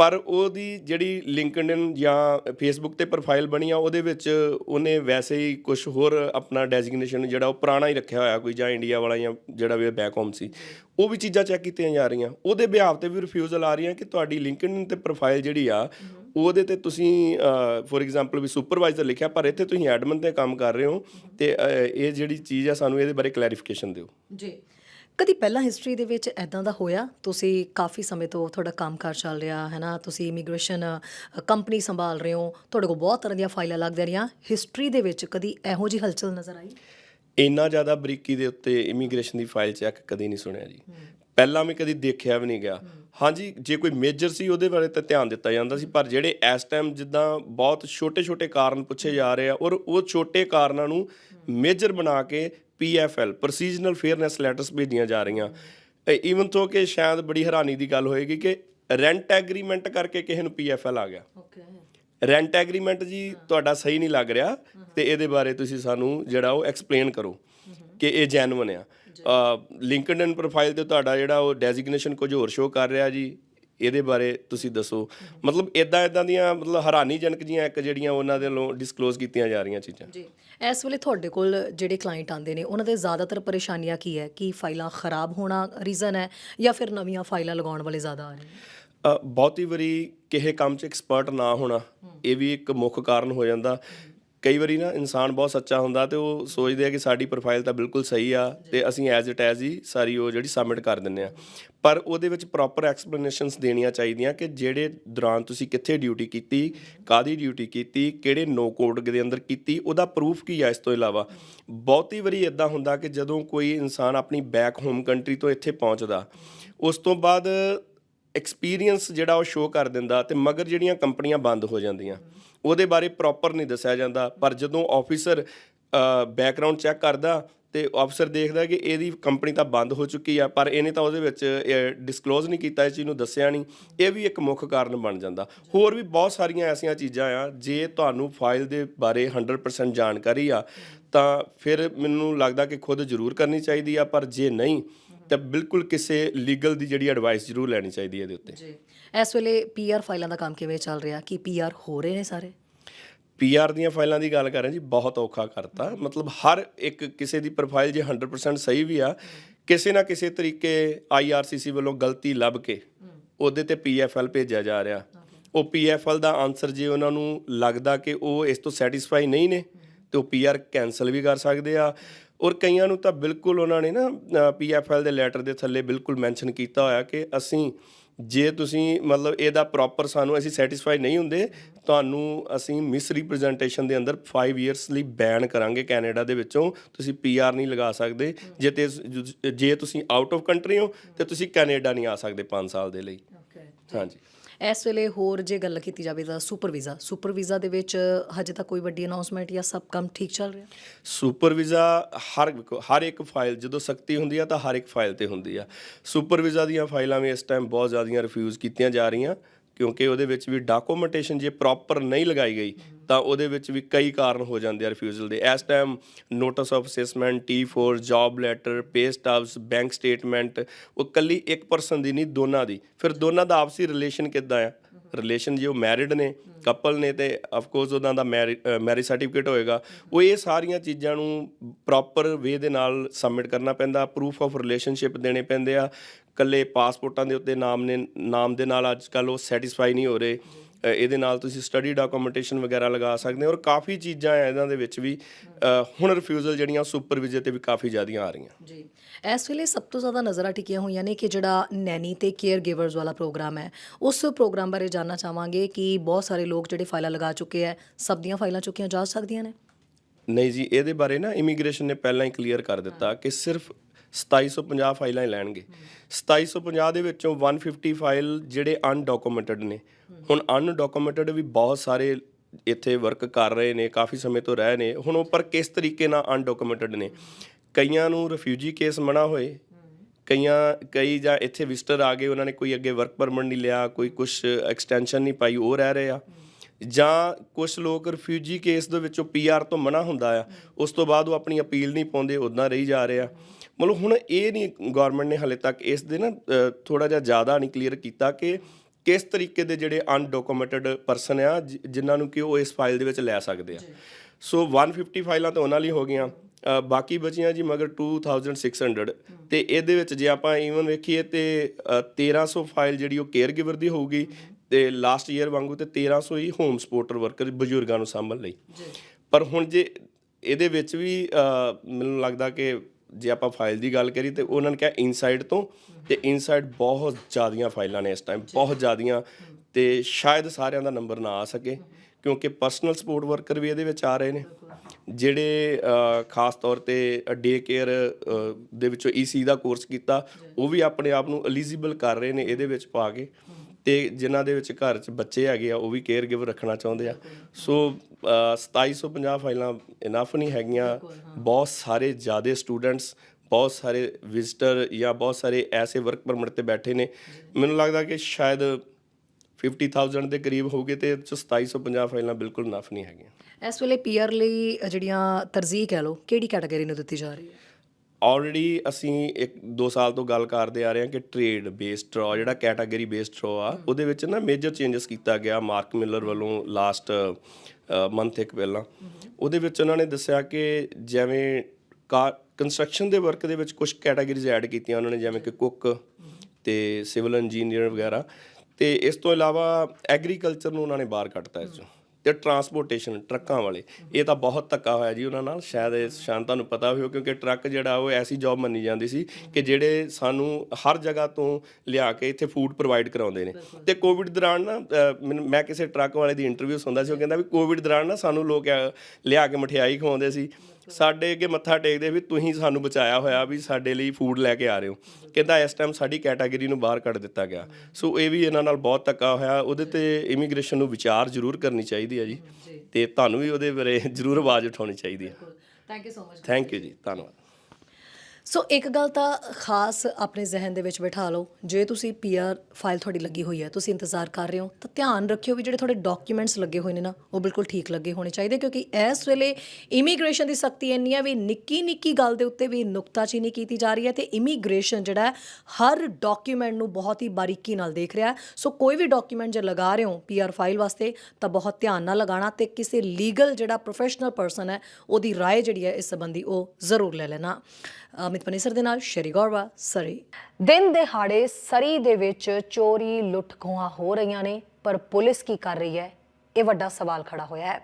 ਪਰ ਉਹਦੀ ਜਿਹੜੀ ਲਿੰਕਡਇਨ ਜਾਂ ਫੇਸਬੁੱਕ ਤੇ ਪ੍ਰੋਫਾਈਲ ਬਣੀ ਆ, ਉਹਦੇ ਵਿੱਚ ਉਹਨੇ ਵੈਸੇ ਹੀ ਕੁਝ ਹੋਰ ਆਪਣਾ ਡੈਜ਼ਿਗਨੇਸ਼ਨ ਜਿਹੜਾ ਉਹ ਪੁਰਾਣਾ ਹੀ ਰੱਖਿਆ ਹੋਇਆ, ਕੋਈ ਜਾਂ ਇੰਡੀਆ ਵਾਲਾ ਜਾਂ ਜਿਹੜਾ ਵੀ ਬੈਕ ਹੋਮ ਸੀ, ਉਹ ਵੀ ਚੀਜ਼ਾਂ ਚੈੱਕ ਕੀਤੀਆਂ ਜਾ ਰਹੀਆਂ। ਉਹਦੇ ਬਿਹਾਵ ਤੇ ਵੀ ਰਿਫਿਊਜ਼ਲ ਆ ਰਹੀਆਂ ਕਿ ਤੁਹਾਡੀ ਲਿੰਕਡਇਨ ਤੇ ਪ੍ਰੋਫਾਈਲ ਜਿਹੜੀ ਆ, ਉਹਦੇ ਤੇ ਤੁਸੀਂ ਫੋਰ ਐਗਜ਼ਾਮਪਲ ਵੀ ਸੁਪਰਵਾਈਜ਼ਰ ਲਿਖਿਆ, ਪਰ ਇੱਥੇ ਤੁਸੀਂ ਐਡਮਨ ਤੇ ਕੰਮ ਕਰ ਰਹੇ ਹੋ ਤੇ ਇਹ ਜਿਹੜੀ ਚੀਜ਼ ਆ, ਸਾਨੂੰ ਇਹਦੇ ਬਾਰੇ ਕਲੈਰੀਫਿਕੇਸ਼ਨ ਦਿਓ। ਜੀ। ਕਦੀ ਪਹਿਲਾਂ ਹਿਸਟਰੀ ਦੇ ਵਿੱਚ ਐਦਾਂ ਦਾ ਹੋਇਆ? ਤੁਸੀਂ ਕਾਫੀ ਸਮੇਂ ਤੋਂ ਤੁਹਾਡਾ ਕੰਮਕਾਰ ਚੱਲ ਰਿਹਾ ਹੈ ਨਾ ਤੁਸੀਂ ਇਮੀਗ੍ਰੇਸ਼ਨ ਕੰਪਨੀ ਸੰਭਾਲ ਰਹੇ ਹੋ ਤੁਹਾਡੇ ਕੋਲ ਬਹੁਤ ਤਰ੍ਹਾਂ ਦੀਆਂ ਫਾਈਲਾਂ ਲੱਗਦੀਆਂ ਰਹੀਆਂ। ਹਿਸਟਰੀ ਦੇ ਵਿੱਚ ਕਦੀ ਇਹੋ ਜਿਹੀ ਹਲਚਲ ਨਜ਼ਰ ਆਈ? ਇੰਨਾ ਜ਼ਿਆਦਾ ਬਰੀਕੀ ਦੇ ਉੱਤੇ ਇਮੀਗ੍ਰੇਸ਼ਨ ਦੀ ਫਾਈਲ ਚੈੱਕ ਕਦੀ ਨਹੀਂ ਸੁਣਿਆ ਜੀ। ਪਹਿਲਾਂ ਵੀ ਕਦੀ ਦੇਖਿਆ ਵੀ ਨਹੀਂ ਗਿਆ। ਹਾਂਜੀ ਜੇ ਕੋਈ ਮੇਜਰ ਸੀ ਉਹਦੇ ਬਾਰੇ ਤਾਂ ਧਿਆਨ ਦਿੱਤਾ ਜਾਂਦਾ ਸੀ ਪਰ ਜਿਹੜੇ ਇਸ ਟਾਈਮ ਜਿੱਦਾਂ ਬਹੁਤ ਛੋਟੇ-ਛੋਟੇ ਕਾਰਨ ਪੁੱਛੇ ਜਾ ਰਹੇ ਆ ਔਰ ਉਹ ਛੋਟੇ ਕਾਰਨਾਂ ਨੂੰ ਮੇਜਰ ਬਣਾ ਕੇ ਪੀਐਫਐਲ ਪ੍ਰੋਸੀਜਨਲ ਫੇਅਰਨੈਸ ਲੈਟਰਸ ਭੇਜੀਆਂ ਜਾ ਰਹੀਆਂ। ਈਵਨ ਤੋਂ ਕਿ ਸ਼ਾਇਦ ਬੜੀ ਹੈਰਾਨੀ ਦੀ ਗੱਲ ਹੋਏਗੀ ਕਿ ਰੈਂਟ ਐਗਰੀਮੈਂਟ ਕਰਕੇ ਕਿਸੇ ਨੂੰ ਪੀਐਫਐਲ ਆ ਗਿਆ। ਓਕੇ ਰੈਂਟ ਐਗਰੀਮੈਂਟ ਜੀ ਤੁਹਾਡਾ ਸਹੀ ਨਹੀਂ ਲੱਗ ਰਿਹਾ ਤੇ ਇਹਦੇ ਬਾਰੇ ਤੁਸੀਂ ਸਾਨੂੰ ਜਿਹੜਾ ਉਹ ਐਕਸਪਲੇਨ ਕਰੋ ਕਿ ਇਹ ਜੈਨੂਇਨ ਆ। ਲਿੰਕਡਇਨ ਪ੍ਰੋਫਾਈਲ ਤੇ ਤੁਹਾਡਾ ਜਿਹੜਾ ਉਹ ਡੈਜ਼ਿਗਨੇਸ਼ਨ ਕੁਝ ਹੋਰ ਸ਼ੋ ਕਰ ਰਿਹਾ ਜੀ। ਇਹਦੇ ਬਾਰੇ ਤੁਸੀਂ ਦੱਸੋ। ਮਤਲਬ ਇਦਾਂ ਇਦਾਂ ਦੀਆਂ ਮਤਲਬ ਹੈਰਾਨੀਜਨਕ ਜੀਆਂ ਇੱਕ ਜਿਹੜੀਆਂ ਉਹਨਾਂ ਦੇ ਵੱਲੋਂ ਡਿਸਕਲੋਜ਼ ਕੀਤੀਆਂ ਜਾ ਰਹੀਆਂ ਚੀਜ਼ਾਂ। ਜੀ ਇਸ ਵੇਲੇ ਤੁਹਾਡੇ ਕੋਲ ਜਿਹੜੇ ਕਲਾਇੰਟ ਆਉਂਦੇ ਨੇ ਉਹਨਾਂ ਦੇ ਜ਼ਿਆਦਾਤਰ ਪਰੇਸ਼ਾਨੀਆਂ ਕੀ ਹੈ? ਕਿ ਫਾਈਲਾਂ ਖਰਾਬ ਹੋਣਾ ਰੀਜ਼ਨ ਹੈ ਜਾਂ ਫਿਰ ਨਵੀਆਂ ਫਾਈਲਾਂ ਲਗਾਉਣ ਵਾਲੇ ਜ਼ਿਆਦਾ ਆ ਰਹੇ ਨੇ? ਬਹੁਤੀ ਵਾਰੀ ਕਿਸੇ ਕੰਮ 'ਚ ਐਕਸਪਰਟ ਨਾ ਹੋਣਾ ਇਹ ਵੀ ਇੱਕ ਮੁੱਖ ਕਾਰਨ ਹੋ ਜਾਂਦਾ। ਕਈ ਵਾਰੀ ਨਾ ਇਨਸਾਨ ਬਹੁਤ ਸੱਚਾ ਹੁੰਦਾ ਤੇ ਉਹ ਸੋਚਦੇ ਆ ਕਿ ਸਾਡੀ ਪ੍ਰੋਫਾਈਲ ਤਾਂ ਬਿਲਕੁਲ ਸਹੀ ਆ ਤੇ ਅਸੀਂ ਐਜ਼ ਇਟ ਐਜ਼ ਹੀ ਸਾਰੀ ਉਹ ਜਿਹੜੀ ਸਬਮਿਟ ਕਰ ਦਿੰਨੇ ਆ। ਪਰ ਉਹਦੇ ਵਿੱਚ ਪ੍ਰੋਪਰ ਐਕਸਪਲੇਨੇਸ਼ਨਸ ਦੇਣੀਆਂ ਚਾਹੀਦੀਆਂ ਕਿ ਜਿਹੜੇ ਦੌਰਾਨ ਤੁਸੀਂ ਕਿੱਥੇ ਡਿਊਟੀ ਕੀਤੀ ਕਾਦੀ ਡਿਊਟੀ ਕੀਤੀ, ਕਿਹੜੇ ਨੋ ਕੋਡ ਦੇ ਅੰਦਰ ਕੀਤੀ, ਉਹਦਾ ਪ੍ਰੂਫ ਕੀ ਆ ਇਸ ਤੋਂ ਇਲਾਵਾ? ਬਹੁਤੀ ਵਾਰੀ ਇਦਾਂ ਹੁੰਦਾ ਕਿ ਜਦੋਂ ਕੋਈ ਇਨਸਾਨ ਆਪਣੀ ਬੈਕ ਹੋਮ ਕੰਟਰੀ ਤੋਂ ਇੱਥੇ ਪਹੁੰਚਦਾ, ਉਸ ਤੋਂ ਬਾਅਦ ਐਕਸਪੀਰੀਅੰਸ ਜਿਹੜਾ ਉਹ ਸ਼ੋਅ ਕਰ ਦਿੰਦਾ ਤੇ ਮਗਰ ਜਿਹੜੀਆਂ ਕੰਪਨੀਆਂ ਬੰਦ ਹੋ ਜਾਂਦੀਆਂ। ਉਹਦੇ ਬਾਰੇ ਪ੍ਰੋਪਰ ਨਹੀਂ ਦੱਸਿਆ ਜਾਂਦਾ। ਪਰ ਜਦੋਂ ਆਫੀਸਰ ਬੈਕਗ੍ਰਾਉਂਡ ਚੈੱਕ ਕਰਦਾ ਤੇ ਅਫਸਰ ਦੇਖਦਾ ਕਿ ਇਹਦੀ ਕੰਪਨੀ ਤਾਂ ਬੰਦ ਹੋ ਚੁੱਕੀ ਆ, ਪਰ ਇਹਨੇ ਤਾਂ ਉਹਦੇ ਵਿੱਚ ਡਿਸਕਲੋਜ਼ ਨਹੀਂ ਕੀਤਾ, ਇਸ ਚੀਜ਼ ਨੂੰ ਦੱਸਿਆ ਨਹੀਂ। ਇਹ ਵੀ ਇੱਕ ਮੁੱਖ ਕਾਰਨ ਬਣ ਜਾਂਦਾ। ਹੋਰ ਵੀ ਬਹੁਤ ਸਾਰੀਆਂ ਐਸੀਆਂ ਚੀਜ਼ਾਂ ਆ, ਜੇ ਤੁਹਾਨੂੰ ਫਾਈਲ ਦੇ ਬਾਰੇ 100% ਜਾਣਕਾਰੀ ਆ, ਤਾਂ ਫਿਰ ਮੈਨੂੰ ਲੱਗਦਾ ਕਿ ਖੁਦ ਜ਼ਰੂਰ ਕਰਨੀ ਚਾਹੀਦੀ ਆ, ਪਰ ਜੇ ਨਹੀਂ, ਤਾਂ ਬਿਲਕੁਲ ਕਿਸੇ ਲੀਗਲ ਦੀ ਜਿਹੜੀ ਐਡਵਾਈਸ ਜ਼ਰੂਰ ਲੈਣੀ ਚਾਹੀਦੀ ਹੈ ਇਹਦੇ ਉੱਤੇ। ਜੀ। ਇਸ ਵੇਲੇ ਪੀਆਰ ਫਾਈਲਾਂ ਦਾ ਕੰਮ ਕਿਵੇਂ ਚੱਲ ਰਿਹਾ? ਕੀ ਪੀਆਰ ਹੋ ਰਹੇ ਨੇ ਸਾਰੇ? ਪੀਆਰ ਦੀਆਂ ਫਾਈਲਾਂ ਦੀ ਗੱਲ ਕਰ ਰਹੇ ਜੀ ਬਹੁਤ ਔਖਾ ਕਰਤਾ। ਮਤਲਬ ਹਰ ਇੱਕ ਕਿਸੇ ਦੀ ਪ੍ਰੋਫਾਈਲ ਜੇ 100% ਸਹੀ ਵੀ ਆ ਕਿਸੇ ਨਾ ਕਿਸੇ ਤਰੀਕੇ ਆਈਆਰਸੀਸੀ ਵੱਲੋਂ ਗਲਤੀ ਲੱਭ ਕੇ ਉਹਦੇ ਤੇ ਪੀਐਫਐਲ ਭੇਜਿਆ ਜਾ ਰਿਹਾ। ਉਹ ਪੀਐਫਐਲ ਦਾ ਆਨਸਰ ਜੇ ਉਹਨਾਂ ਨੂੰ ਲੱਗਦਾ ਕਿ ਉਹ ਇਸ ਤੋਂ ਸੈਟੀਸਫਾਈ ਨਹੀਂ ਨੇ ਤੇ ਉਹ ਪੀਆਰ ਕੈਨਸਲ ਵੀ ਕਰ ਸਕਦੇ ਆ। ਔਰ ਕਈਆਂ ਨੂੰ ਤਾਂ ਬਿਲਕੁਲ ਉਹਨਾਂ ਨੇ ਨਾ ਪੀਐਫਐਲ ਦੇ ਲੈਟਰ ਦੇ ਥੱਲੇ ਬਿਲਕੁਲ ਮੈਂਸ਼ਨ ਕੀਤਾ ਹੋਇਆ ਕਿ ਅਸੀਂ ਜੇ ਤੁਸੀਂ ਮਤਲਬ ਇਹਦਾ ਪ੍ਰੋਪਰ ਸਾਨੂੰ ਅਸੀਂ ਸੈਟੀਸਫਾਈ ਨਹੀਂ ਹੁੰਦੇ, ਤੁਹਾਨੂੰ ਅਸੀਂ ਮਿਸ ਰਿਪਰੈਜ਼ੈਂਟੇਸ਼ਨ ਦੇ ਅੰਦਰ 5 ਇਅਰਸ ਲਈ ਬੈਨ ਕਰਾਂਗੇ ਕੈਨੇਡਾ ਦੇ ਵਿੱਚੋਂ। ਤੁਸੀਂ ਪੀਆਰ ਨਹੀਂ ਲਗਾ ਸਕਦੇ। ਜੇ ਤੇ ਜੇ ਤੁਸੀਂ ਆਊਟ ਆਫ ਕੰਟਰੀ ਹੋ, ਤੇ ਤੁਸੀਂ ਕੈਨੇਡਾ ਨਹੀਂ ਆ ਸਕਦੇ 5 ਸਾਲ ਦੇ ਲਈ। ਹਾਂਜੀ। ਇਸ ਵੇਲੇ ਹੋਰ ਜੇ ਗੱਲ ਕੀਤੀ ਜਾਵੇ ਤਾਂ ਸੁਪਰ ਵੀਜ਼ਾ ਸੁਪਰ ਵੀਜ਼ਾ ਦੇ ਵਿੱਚ ਹਜੇ ਤੱਕ ਕੋਈ ਵੱਡੀ ਅਨਾਉਂਸਮੈਂਟ ਜਾਂ ਸਭ ਕੰਮ ਠੀਕ ਚੱਲ ਰਿਹਾ? ਸੁਪਰ ਵੀਜ਼ਾ ਹਰ ਹਰ ਇੱਕ ਫਾਈਲ ਜਦੋਂ ਸਖਤੀ ਹੁੰਦੀ ਆ ਤਾਂ ਹਰ ਇੱਕ ਫਾਈਲ ਤੇ ਹੁੰਦੀ ਆ। ਸੁਪਰ ਵੀਜ਼ਾ ਦੀਆਂ ਫਾਈਲਾਂ ਵੀ ਇਸ ਟਾਈਮ ਬਹੁਤ ਜ਼ਿਆਦੀਆਂ ਰਿਫਿਊਜ਼ ਕੀਤੀਆਂ ਜਾ ਰਹੀਆਂ। ਕਿਉਂਕਿ ਉਹਦੇ ਵਿੱਚ ਵੀ ਡਾਕੂਮੈਂਟੇਸ਼ਨ ਜੇ ਪ੍ਰੋਪਰ ਨਹੀਂ ਲਗਾਈ ਗਈ, ਤਾਂ ਉਹਦੇ ਵਿੱਚ ਵੀ ਕਈ ਕਾਰਨ ਹੋ ਜਾਂਦੇ ਆ ਰਿਫਿਊਜ਼ਲ ਦੇ। ਇਸ time notice of assessment T4 job letter pay stubs bank statement ਉਹ ਕੱਲੀ ਇੱਕ ਪਰਸਨ ਦੀ ਨਹੀਂ, ਦੋਨਾਂ ਦੀ। ਫਿਰ ਦੋਨਾਂ ਦਾ ਆਪਸੀ ਰਿਲੇਸ਼ਨ ਕਿੱਦਾਂ ਆ? ਰਿਲੇਸ਼ਨ ਜੇ ਉਹ ਮੈਰਿਡ ਨੇ ਕਪਲ ਨੇ, ਤੇ ਆਫ ਕੋਰਸ ਉਹਨਾਂ ਦਾ ਮੈਰਿਜ ਸਰਟੀਫਿਕੇਟ ਹੋਏਗਾ। ਉਹ ਇਹ ਸਾਰੀਆਂ ਚੀਜ਼ਾਂ ਨੂੰ ਪ੍ਰੋਪਰ ਵੇ ਦੇ ਨਾਲ ਸਬਮਿਟ ਕਰਨਾ ਪੈਂਦਾ ਪ੍ਰੂਫ ਆਫ ਰਿਲੇਸ਼ਨਸ਼ਿਪ ਦੇਣੇ ਪੈਂਦੇ ਆ। ਕੱਲੇ ਪਾਸਪੋਰਟਾਂ ਦੇ ਉੱਤੇ ਨਾਮ ਨੇ ਨਾਮ ਦੇ ਨਾਲ ਅੱਜ ਕੱਲ ਉਹ ਸੈਟੀਸਫਾਈ ਨਹੀਂ ਹੋ ਰਹੇ। ਇਹਦੇ ਨਾਲ ਤੁਸੀਂ ਸਟੱਡੀ ਡਾਕੂਮੈਂਟੇਸ਼ਨ ਵਗੈਰਾ ਲਗਾ ਸਕਦੇ ਹੋ ਔਰ ਕਾਫੀ ਚੀਜ਼ਾਂ ਆ ਇਹਨਾਂ ਦੇ ਵਿੱਚ ਵੀ ਹੁਣ ਰਿਫਿਊਜ਼ਲ ਜਿਹੜੀਆਂ ਸੁਪਰ ਵੀਜ਼ੇ ਤੇ ਵੀ ਕਾਫੀ ਜ਼ਿਆਦੀਆਂ ਆ ਰਹੀਆਂ। ਜੀ। ਇਸ ਵੇਲੇ ਸਭ ਤੋਂ ਜ਼ਿਆਦਾ ਨਜ਼ਰਾਂ ਟਿਕੀਆਂ ਹੋਈਆਂ ਨੇ ਕਿ ਜਿਹੜਾ ਨੈਨੀ ਤੇ ਕੇਅਰ ਗਿਵਰਸ ਵਾਲਾ ਪ੍ਰੋਗਰਾਮ ਹੈ ਉਸ ਪ੍ਰੋਗਰਾਮ ਬਾਰੇ ਜਾਨਣਾ ਚਾਹਾਂਗੇ ਕਿ ਬਹੁਤ ਸਾਰੇ ਲੋਕ ਜਿਹੜੇ ਫਾਈਲਾਂ ਲਗਾ ਚੁੱਕੇ ਹੈ ਸਭ ਦੀਆਂ ਫਾਈਲਾਂ ਚੁੱਕੀਆਂ ਜਾ ਸਕਦੀਆਂ ਨੇ? ਨਹੀਂ ਜੀ ਇਹਦੇ ਬਾਰੇ ਨਾ ਇਮੀਗ੍ਰੇਸ਼ਨ ਨੇ ਪਹਿਲਾਂ ਹੀ ਕਲੀਅਰ ਕਰ ਦਿੱਤਾ ਕਿ ਸਿਰਫ 2750 ਫਾਈਲਾਂ ਹੀ ਲੈਣਗੇ। 2750 ਦੇ ਵਿੱਚੋਂ 150 ਫਾਈਲ ਜਿਹੜੇ ਅਨਡਾਕੂਮੈਂਟਡ ਨੇ। ਹੁਣ ਅਨਡਾਕੂਮੈਂਟਡ ਵੀ ਬਹੁਤ ਸਾਰੇ ਇੱਥੇ ਵਰਕ ਕਰ ਰਹੇ ਨੇ, ਕਾਫੀ ਸਮੇਂ ਤੋਂ ਰਹਿ ਨੇ। ਹੁਣ ਉਹ ਪਰ ਕਿਸ ਤਰੀਕੇ ਨਾਲ ਅਨਡਾਕੂਮੈਂਟਡ ਨੇ? ਕਈਆਂ ਨੂੰ ਰਿਫਿਊਜੀ ਕੇਸ ਮਨਾ ਹੋਏ। ਕਈਆਂ, ਕਈ ਜਾਂ ਇੱਥੇ ਵਿਜ਼ਟਰ ਆ ਗਏ, ਉਹਨਾਂ ਨੇ ਕੋਈ ਅੱਗੇ ਵਰਕ ਪਰਮਿਟ ਨਹੀਂ ਲਿਆ, ਕੋਈ ਕੁਝ ਐਕਸਟੈਂਸ਼ਨ ਨਹੀਂ ਪਾਈ, ਉਹ ਰਹਿ ਰਹੇ ਆ। ਜਾਂ ਕੁਝ ਲੋਕ ਰਿਫਿਊਜੀ ਕੇਸ ਦੇ ਵਿੱਚੋਂ ਪੀਆਰ ਤੋਂ ਮਨਾ ਹੁੰਦਾ ਆ। ਉਸ ਤੋਂ ਬਾਅਦ ਉਹ ਆਪਣੀ ਅਪੀਲ ਨਹੀਂ ਪਾਉਂਦੇ ਉਦਾਂ ਰਹੀ ਜਾ ਰਹੇ। ਆ ਮਤਲਬ ਹੁਣ ਇਹ ਨਹੀਂ ਗਵਰਨਮੈਂਟ ਨੇ ਹਲੇ ਤੱਕ ਇਸ ਦੇ ਨਾ ਥੋੜਾ ਜਿਹਾ ਜ਼ਿਆਦਾ ਨਹੀਂ ਕਲੀਅਰ ਕੀਤਾ ਕਿ ਕਿਸ ਤਰੀਕੇ ਦੇ ਜਿਹੜੇ ਅਨਡਾਕੂਮੈਂਟਡ ਪਰਸਨ ਆ ਜਿਨ੍ਹਾਂ ਨੂੰ ਕਿ ਉਹ ਇਸ ਫਾਈਲ ਦੇ ਵਿੱਚ ਲੈ ਸਕਦੇ ਆ। ਸੋ 150 ਫਾਈਲਾਂ ਤਾਂ ਉਹਨਾਂ ਲਈ ਹੋ ਗਈਆਂ। ਬਾਕੀ ਬਚੀਆਂ ਜੀ ਮਗਰ 2600 ਤੇ ਇਹਦੇ ਵਿੱਚ ਜੇ ਆਪਾਂ ਈਵਨ ਵੇਖੀਏ ਤੇ ਅ, 1300 ਫਾਈਲ ਜਿਹੜੀ ਉਹ ਕੇਅਰ ਗਿਵਰ ਦੀ ਹੋਊਗੀ ਤੇ ਲਾਸਟ ਈਅਰ ਵਾਂਗੂ ਤੇ 1300 ਹੀ ਹੋਮ ਸਪੋਰਟਰ ਵਰਕਰ ਬਜ਼ੁਰਗਾਂ ਨੂੰ ਸੰਭਲ ਲਈ। ਪਰ ਹੁਣ ਜੇ ਇਹਦੇ ਵਿੱਚ ਵੀ ਮੈਨੂੰ ਲੱਗਦਾ ਕਿ ਜੇ ਆਪਾਂ ਫਾਈਲ ਦੀ ਗੱਲ ਕਰੀ ਤੇ ਉਹਨਾਂ ਨੇ ਕਿਹਾ ਇਨਸਾਈਡ ਤੋਂ ਤੇ ਇਨਸਾਈਡ ਬਹੁਤ ਜ਼ਿਆਦੀਆਂ ਫਾਈਲਾਂ ਨੇ ਇਸ ਟਾਈਮ ਬਹੁਤ ਜ਼ਿਆਦੀਆਂ ਤੇ ਸ਼ਾਇਦ ਸਾਰਿਆਂ ਦਾ ਨੰਬਰ ਨਾ ਆ ਸਕੇ ਕਿਉਂਕਿ ਪਰਸਨਲ ਸਪੋਰਟ ਵਰਕਰ ਵੀ ਇਹਦੇ ਵਿੱਚ ਆ ਰਹੇ ਨੇ। ਜਿਹੜੇ ਖਾਸ ਤੌਰ ਤੇ ਡੇ ਕੇਅਰ ਦੇ ਵਿੱਚੋਂ ਈਸੀ ਦਾ ਕੋਰਸ ਕੀਤਾ ਉਹ ਵੀ ਆਪਣੇ ਆਪ ਨੂੰ ਐਲੀਜੀਬਲ ਕਰ ਰਹੇ ਨੇ ਇਹਦੇ ਵਿੱਚ ਪਾ ਕੇ। ਤੇ ਜਿਨ੍ਹਾਂ ਦੇ ਵਿੱਚ ਘਰ 'ਚ ਬੱਚੇ ਹੈਗੇ ਆ ਉਹ ਵੀ ਕੇਅਰ ਗਿਵਰ ਰੱਖਣਾ ਚਾਹੁੰਦੇ ਆ। ਸੋ ਅ, 2750 ਫਾਈਲਾਂ ਇਨਫ ਨਹੀਂ ਹੈਗੀਆਂ। ਬਹੁਤ ਸਾਰੇ ਜ਼ਿਆਦੇ ਸਟੂਡੈਂਟਸ ਬਹੁਤ ਸਾਰੇ ਵਿਜ਼ਟਰ ਜਾਂ ਬਹੁਤ ਸਾਰੇ ਐਸੇ ਵਰਕ ਪਰਮਿਟ ਤੇ ਬੈਠੇ ਨੇ। ਮੈਨੂੰ ਲੱਗਦਾ ਕਿ ਸ਼ਾਇਦ 50000 ਦੇ ਕਰੀਬ ਹੋਊਗੇ ਤੇ ਇਹ 'ਚੋਂ 2750 ਫਾਈਲਾਂ ਬਿਲਕੁਲ ਇਨਫ ਨਹੀਂ ਹੈਗੀਆਂ। ਇਸ ਵੇਲੇ ਪੀਆਰ ਲਈ ਜਿਹੜੀਆਂ ਤਰਜੀਹ ਕਹਿ ਲਓ ਕਿਹੜੀ ਕੈਟਾਗਰੀ ਨੂੰ ਦਿੱਤੀ ਜਾ ਰਹੀ ਹੈ? ਆਲਰੇਡੀ ਅਸੀਂ ਇੱਕ 2 ਸਾਲ ਤੋਂ ਗੱਲ ਕਰਦੇ ਆ ਰਹੇ ਹਾਂ ਕਿ ਟ੍ਰੇਡ ਬੇਸਡ ਡਰਾ ਜਿਹੜਾ ਕੈਟਾਗਰੀ ਬੇਸਡ ਡਰਾ ਆ ਉਹਦੇ ਵਿੱਚ ਨਾ ਮੇਜਰ ਚੇਂਜਸ ਕੀਤਾ ਗਿਆ ਮਾਰਕ ਮਿਲਰ ਵੱਲੋਂ ਲਾਸਟ ਮੰਥ ਇੱਕ ਪਹਿਲਾਂ। ਉਹਦੇ ਵਿੱਚ ਉਹਨਾਂ ਨੇ ਦੱਸਿਆ ਕਿ ਜਿਵੇਂ ਕੰਸਟਰਕਸ਼ਨ ਦੇ ਵਰਕ ਦੇ ਵਿੱਚ ਕੁਝ ਕੈਟਾਗਰੀਜ਼ ਐਡ ਕੀਤੀਆਂ ਉਹਨਾਂ ਨੇ ਜਿਵੇਂ ਕਿ ਕੁੱਕ ਤੇ ਸਿਵਲ ਇੰਜੀਨੀਅਰ ਵਗੈਰਾ। ਤੇ ਇਸ ਤੋਂ ਇਲਾਵਾ ਐਗਰੀਕਲਚਰ ਨੂੰ ਉਹਨਾਂ ਨੇ ਬਾਹਰ ਕੱਢਤਾ ਇਸ ਚੋਂ। ਤੇ ਟਰਾਂਸਪੋਰਟੇਸ਼ਨ ਟਰੱਕਾਂ ਵਾਲੇ। ਇਹ ਤਾਂ ਬਹੁਤ ਧੱਕਾ ਹੋਇਆ ਜੀ ਉਹਨਾਂ ਨਾਲ। ਸ਼ਾਇਦ ਇਹ ਸ਼ਾਨ ਤੁਹਾਨੂੰ ਪਤਾ ਹੋਵੇ ਕਿਉਂਕਿ ਟਰੱਕ ਜਿਹੜਾ ਉਹ ਐਸੀ ਜੌਬ ਮੰਨੀ ਜਾਂਦੀ ਸੀ ਕਿ ਜਿਹੜੇ ਸਾਨੂੰ ਹਰ ਜਗ੍ਹਾ ਤੋਂ ਲਿਆ ਕੇ ਇੱਥੇ ਫੂਡ ਪ੍ਰੋਵਾਈਡ ਕਰਾਉਂਦੇ ਨੇ। ਤੇ ਕੋਵਿਡ ਦੌਰਾਨ ਨਾ ਮੈਂ ਕਿਸੇ ਟਰੱਕ ਵਾਲੇ ਦੀ ਇੰਟਰਵਿਊ ਸੁਣਦਾ ਸੀ ਉਹ ਕਹਿੰਦਾ ਵੀ ਕੋਵਿਡ ਦੌਰਾਨ ਨਾ ਸਾਨੂੰ ਲੋਕ ਲਿਆ ਕੇ ਮਠਿਆਈ ਖਵਾਉਂਦੇ ਸੀ। ਸਾਡੇ ਅੱਗੇ ਮੱਥਾ ਟੇਕਦੇ ਵੀ ਤੁਸੀਂ ਸਾਨੂੰ ਬਚਾਇਆ ਹੋਇਆ ਵੀ ਸਾਡੇ ਲਈ ਫੂਡ ਲੈ ਕੇ ਆ ਰਹੇ ਹੋ। ਕਹਿੰਦਾ ਇਸ ਟਾਈਮ ਸਾਡੀ ਕੈਟਾਗਰੀ ਨੂੰ ਬਾਹਰ ਕੱਢ ਦਿੱਤਾ ਗਿਆ। ਸੋ ਇਹ ਵੀ ਇਹਨਾਂ ਨਾਲ ਬਹੁਤ ਧੱਕਾ ਹੋਇਆ। ਉਹਦੇ ਤੇ ਇਮੀਗ੍ਰੇਸ਼ਨ ਨੂੰ ਵਿਚਾਰ ਜ਼ਰੂਰ ਕਰਨੀ ਚਾਹੀਦੀ ਹੈ ਜੀ। ਤੇ ਤੁਹਾਨੂੰ ਵੀ ਉਹਦੇ ਬਾਰੇ ਜ਼ਰੂਰ ਆਵਾਜ਼ ਉਠਾਉਣੀ ਚਾਹੀਦੀ ਹੈ thank you so much thank you ਜੀ। ਧੰਨਵਾਦ। ਸੋ ਇੱਕ ਗੱਲ ਤਾਂ ਖਾਸ ਆਪਣੇ ਜ਼ਿਹਨ ਦੇ ਵਿੱਚ ਬਿਠਾ ਲਓ ਜੇ ਤੁਸੀਂ ਪੀਆਰ ਫਾਈਲ ਤੁਹਾਡੀ ਲੱਗੀ ਹੋਈ ਹੈ ਤੁਸੀਂ ਇੰਤਜ਼ਾਰ ਕਰ ਰਹੇ ਹੋ ਤਾਂ ਧਿਆਨ ਰੱਖਿਓ ਵੀ ਜਿਹੜੇ ਤੁਹਾਡੇ ਡਾਕੂਮੈਂਟਸ ਲੱਗੇ ਹੋਏ ਨੇ ਨਾ ਉਹ ਬਿਲਕੁਲ ਠੀਕ ਲੱਗੇ ਹੋਣੇ ਚਾਹੀਦੇ ਕਿਉਂਕਿ ਇਸ ਵੇਲੇ ਇਮੀਗ੍ਰੇਸ਼ਨ ਦੀ ਸਖਤੀ ਇੰਨੀ ਹੈ ਵੀ ਨਿੱਕੀ ਨਿੱਕੀ ਗੱਲ ਦੇ ਉੱਤੇ ਵੀ ਨੁਕਤਾਚੀਨੀ ਕੀਤੀ ਜਾ ਰਹੀ ਹੈ ਤੇ ਇਮੀਗ੍ਰੇਸ਼ਨ ਜਿਹੜਾ ਹੈ, ਹਰ ਡਾਕੂਮੈਂਟ ਨੂੰ ਬਹੁਤ ਹੀ ਬਾਰੀਕੀ ਨਾਲ ਦੇਖ ਰਿਹਾ ਹੈ ਸੋ ਕੋਈ ਵੀ ਡਾਕੂਮੈਂਟ ਜੇ ਲਗਾ ਰਹੇ ਹੋ ਪੀਆਰ ਫਾਈਲ ਵਾਸਤੇ ਤਾਂ ਬਹੁਤ ਧਿਆਨ ਨਾਲ ਲਗਾਉਣਾ ਤੇ ਕਿਸੇ ਲੀਗਲ ਜਿਹੜਾ ਪ੍ਰੋਫੈਸ਼ਨਲ ਪਰਸਨ ਹੈ ਉਹਦੀ رائے ਜਿਹੜੀ ਹੈ ਇਸ ਸੰਬੰਧੀ ਉਹ ਜ਼ਰੂਰ ਲੈ ਲੈਣਾ ਅਮਿਤ ਪਨੀਸਰ ਦੇ ਨਾਲ ਸ਼ਰੀ ਗੌਰਵਾ, ਸਰੀ। ਦਿਨ ਦਿਹਾੜੇ ਸਰੀ ਦੇ ਵਿੱਚ ਚੋਰੀ ਲੁੱਟ ਖੋਹਾਂ ਹੋ ਰਹੀਆਂ ਨੇ, ਪਰ ਪੁਲਿਸ ਕੀ ਕਰ ਰਹੀ ਹੈ? ਇਹ ਵੱਡਾ ਸਵਾਲ ਖੜਾ ਹੋਇਆ ਹੈ।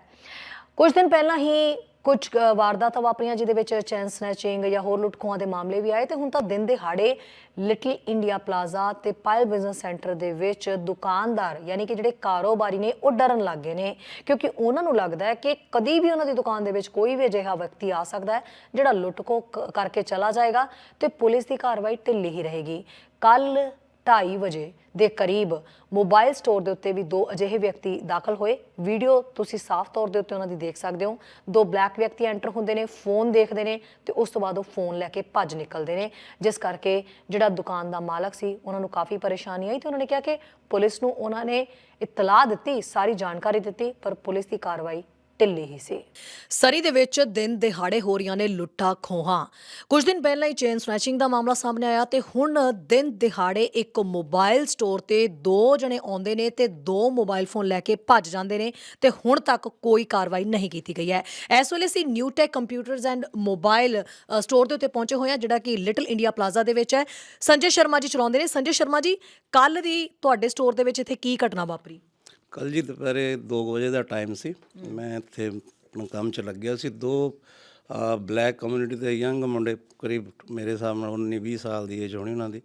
ਕੁਝ ਦਿਨ ਪਹਿਲਾਂ ਹੀ ਕੁਝ ਵਾਰਦਾਤਾਂ ਵਾਪਰੀਆਂ, ਜਿਹਦੇ ਵਿੱਚ ਚੈਨ ਸਨੈਚਿੰਗ ਜਾਂ ਹੋਰ ਲੁੱਟ ਖੋਹਾਂ ਦੇ ਮਾਮਲੇ ਵੀ ਆਏ ਤੇ ਹੁਣ ਤਾਂ ਦਿਨ ਦਿਹਾੜੇ ਲਿਟਲ ਇੰਡੀਆ ਪਲਾਜ਼ਾ ਤੇ ਪਾਇਲ ਬਿਜ਼ਨਸ ਸੈਂਟਰ ਦੇ ਵਿੱਚ ਦੁਕਾਨਦਾਰ, ਯਾਨੀ ਕਿ ਜਿਹੜੇ ਕਾਰੋਬਾਰੀ ਨੇ, ਉਹ ਡਰਨ ਲੱਗ ਗਏ ਨੇ। ਕਿਉਂਕਿ ਉਹਨਾਂ ਨੂੰ ਲੱਗਦਾ ਹੈ ਕਿ ਕਦੀ ਵੀ ਉਹਨਾਂ ਦੀ ਦੁਕਾਨ ਦੇ ਵਿੱਚ ਕੋਈ ਵੀ ਅਜਿਹਾ ਵਿਅਕਤੀ ਆ ਸਕਦਾ ਹੈ, ਜਿਹੜਾ ਲੁੱਟ ਖੋਹ ਕ- ਕਰਕੇ ਚਲਾ ਜਾਏਗਾ ਤੇ ਪੁਲਿਸ ਦੀ ਕਾਰਵਾਈ ਢਿੱਲੀ ਹੀ ਰਹੇਗੀ। ਕੱਲ 2:30 ਵਜੇ ਦੇ ਕਰੀਬ ਮੋਬਾਈਲ ਸਟੋਰ ਦੇ ਉੱਤੇ ਵੀ ਦੋ ਅਜਿਹੇ ਵਿਅਕਤੀ ਦਾਖਲ ਹੋਏ। ਵੀਡੀਓ ਤੁਸੀਂ ਸਾਫ਼ ਤੌਰ ਦੇ ਉੱਤੇ ਉਹਨਾਂ ਦੀ ਦੇਖ ਸਕਦੇ ਹੋ। ਦੋ ਬਲੈਕ ਵਿਅਕਤੀ ਐਂਟਰ ਹੁੰਦੇ ਨੇ, ਫੋਨ ਦੇਖਦੇ ਨੇ ਤੇ ਉਸ ਤੋਂ ਬਾਅਦ ਉਹ ਫੋਨ ਲੈ ਕੇ ਭੱਜ ਨਿਕਲਦੇ ਨੇ। ਜਿਸ ਕਰਕੇ ਜਿਹੜਾ ਦੁਕਾਨ ਦਾ ਮਾਲਕ ਸੀ, ਉਹਨਾਂ ਨੂੰ ਕਾਫੀ ਪਰੇਸ਼ਾਨੀ ਆਈ ਤੇ ਉਹਨਾਂ ਨੇ ਕਿਹਾ ਕਿ ਪੁਲਿਸ ਨੂੰ ਉਹਨਾਂ ਨੇ ਇਤਲਾਹ ਦਿੱਤੀ, ਸਾਰੀ ਜਾਣਕਾਰੀ ਦਿੱਤੀ, ਪਰ ਪੁਲਿਸ ਦੀ ਕਾਰਵਾਈ ਢਿੱਲੀ ਹੀ ਸੀ। ਸਰੀ ਦੇ ਵਿੱਚ ਦਿਨ ਦਿਹਾੜੇ ਹੋ ਰਹੀਆਂ ਨੇ ਲੁੱਟਾਂ ਖੋਹਾਂ। ਕੁਝ ਦਿਨ ਪਹਿਲਾਂ ਹੀ ਚੇਨ ਸਨੈਚਿੰਗ ਦਾ ਮਾਮਲਾ ਸਾਹਮਣੇ ਆਇਆ ਤੇ ਹੁਣ ਦਿਨ ਦਿਹਾੜੇ ਇੱਕ ਮੋਬਾਈਲ ਸਟੋਰ ਤੇ ਦੋ ਜਣੇ ਆਉਂਦੇ ਨੇ ਤੇ ਦੋ ਮੋਬਾਈਲ ਫੋਨ ਲੈ ਕੇ ਭੱਜ ਜਾਂਦੇ ਨੇ ਤੇ ਹੁਣ ਤੱਕ ਕੋਈ ਕਾਰਵਾਈ ਨਹੀਂ ਕੀਤੀ ਗਈ ਹੈ। ਇਸ ਵੇਲੇ ਅਸੀਂ New Tech Computers and Mobile Store ਦੇ ਉੱਤੇ ਪਹੁੰਚੇ ਹੋਏ ਹਾਂ, ਜਿਹੜਾ ਕਿ ਲਿਟਲ ਇੰਡੀਆ ਪਲਾਜ਼ਾ ਦੇ ਵਿੱਚ ਹੈ। ਸੰਜੇ ਸ਼ਰਮਾ ਜੀ ਚਲਾਉਂਦੇ ਨੇ। ਸੰਜੇ ਸ਼ਰਮਾ ਜੀ ਕੱਲ ਦੀ ਤੁਹਾਡੇ ਸਟੋਰ ਦੇ ਵਿੱਚ ਇੱਥੇ ਕੀ ਘਟਨਾ ਵਾਪਰੀ? ਕੱਲ ਜੀ ਦੁਪਹਿਰੇ 2 ਵਜੇ ਦਾ ਟਾਈਮ ਸੀ। ਮੈਂ ਇੱਥੇ ਆਪਣਾ ਕੰਮ 'ਚ ਲੱਗਿਆ ਸੀ। ਦੋ ਬਲੈਕ ਕਮਿਊਨਿਟੀ ਦੇ ਯੰਗ ਮੁੰਡੇ ਕਰੀਬ ਮੇਰੇ ਹਿਸਾਬ ਨਾਲ 19 20 ਸਾਲ ਦੀ ਏਜ ਹੋਣੀ ਉਹਨਾਂ ਦੀ।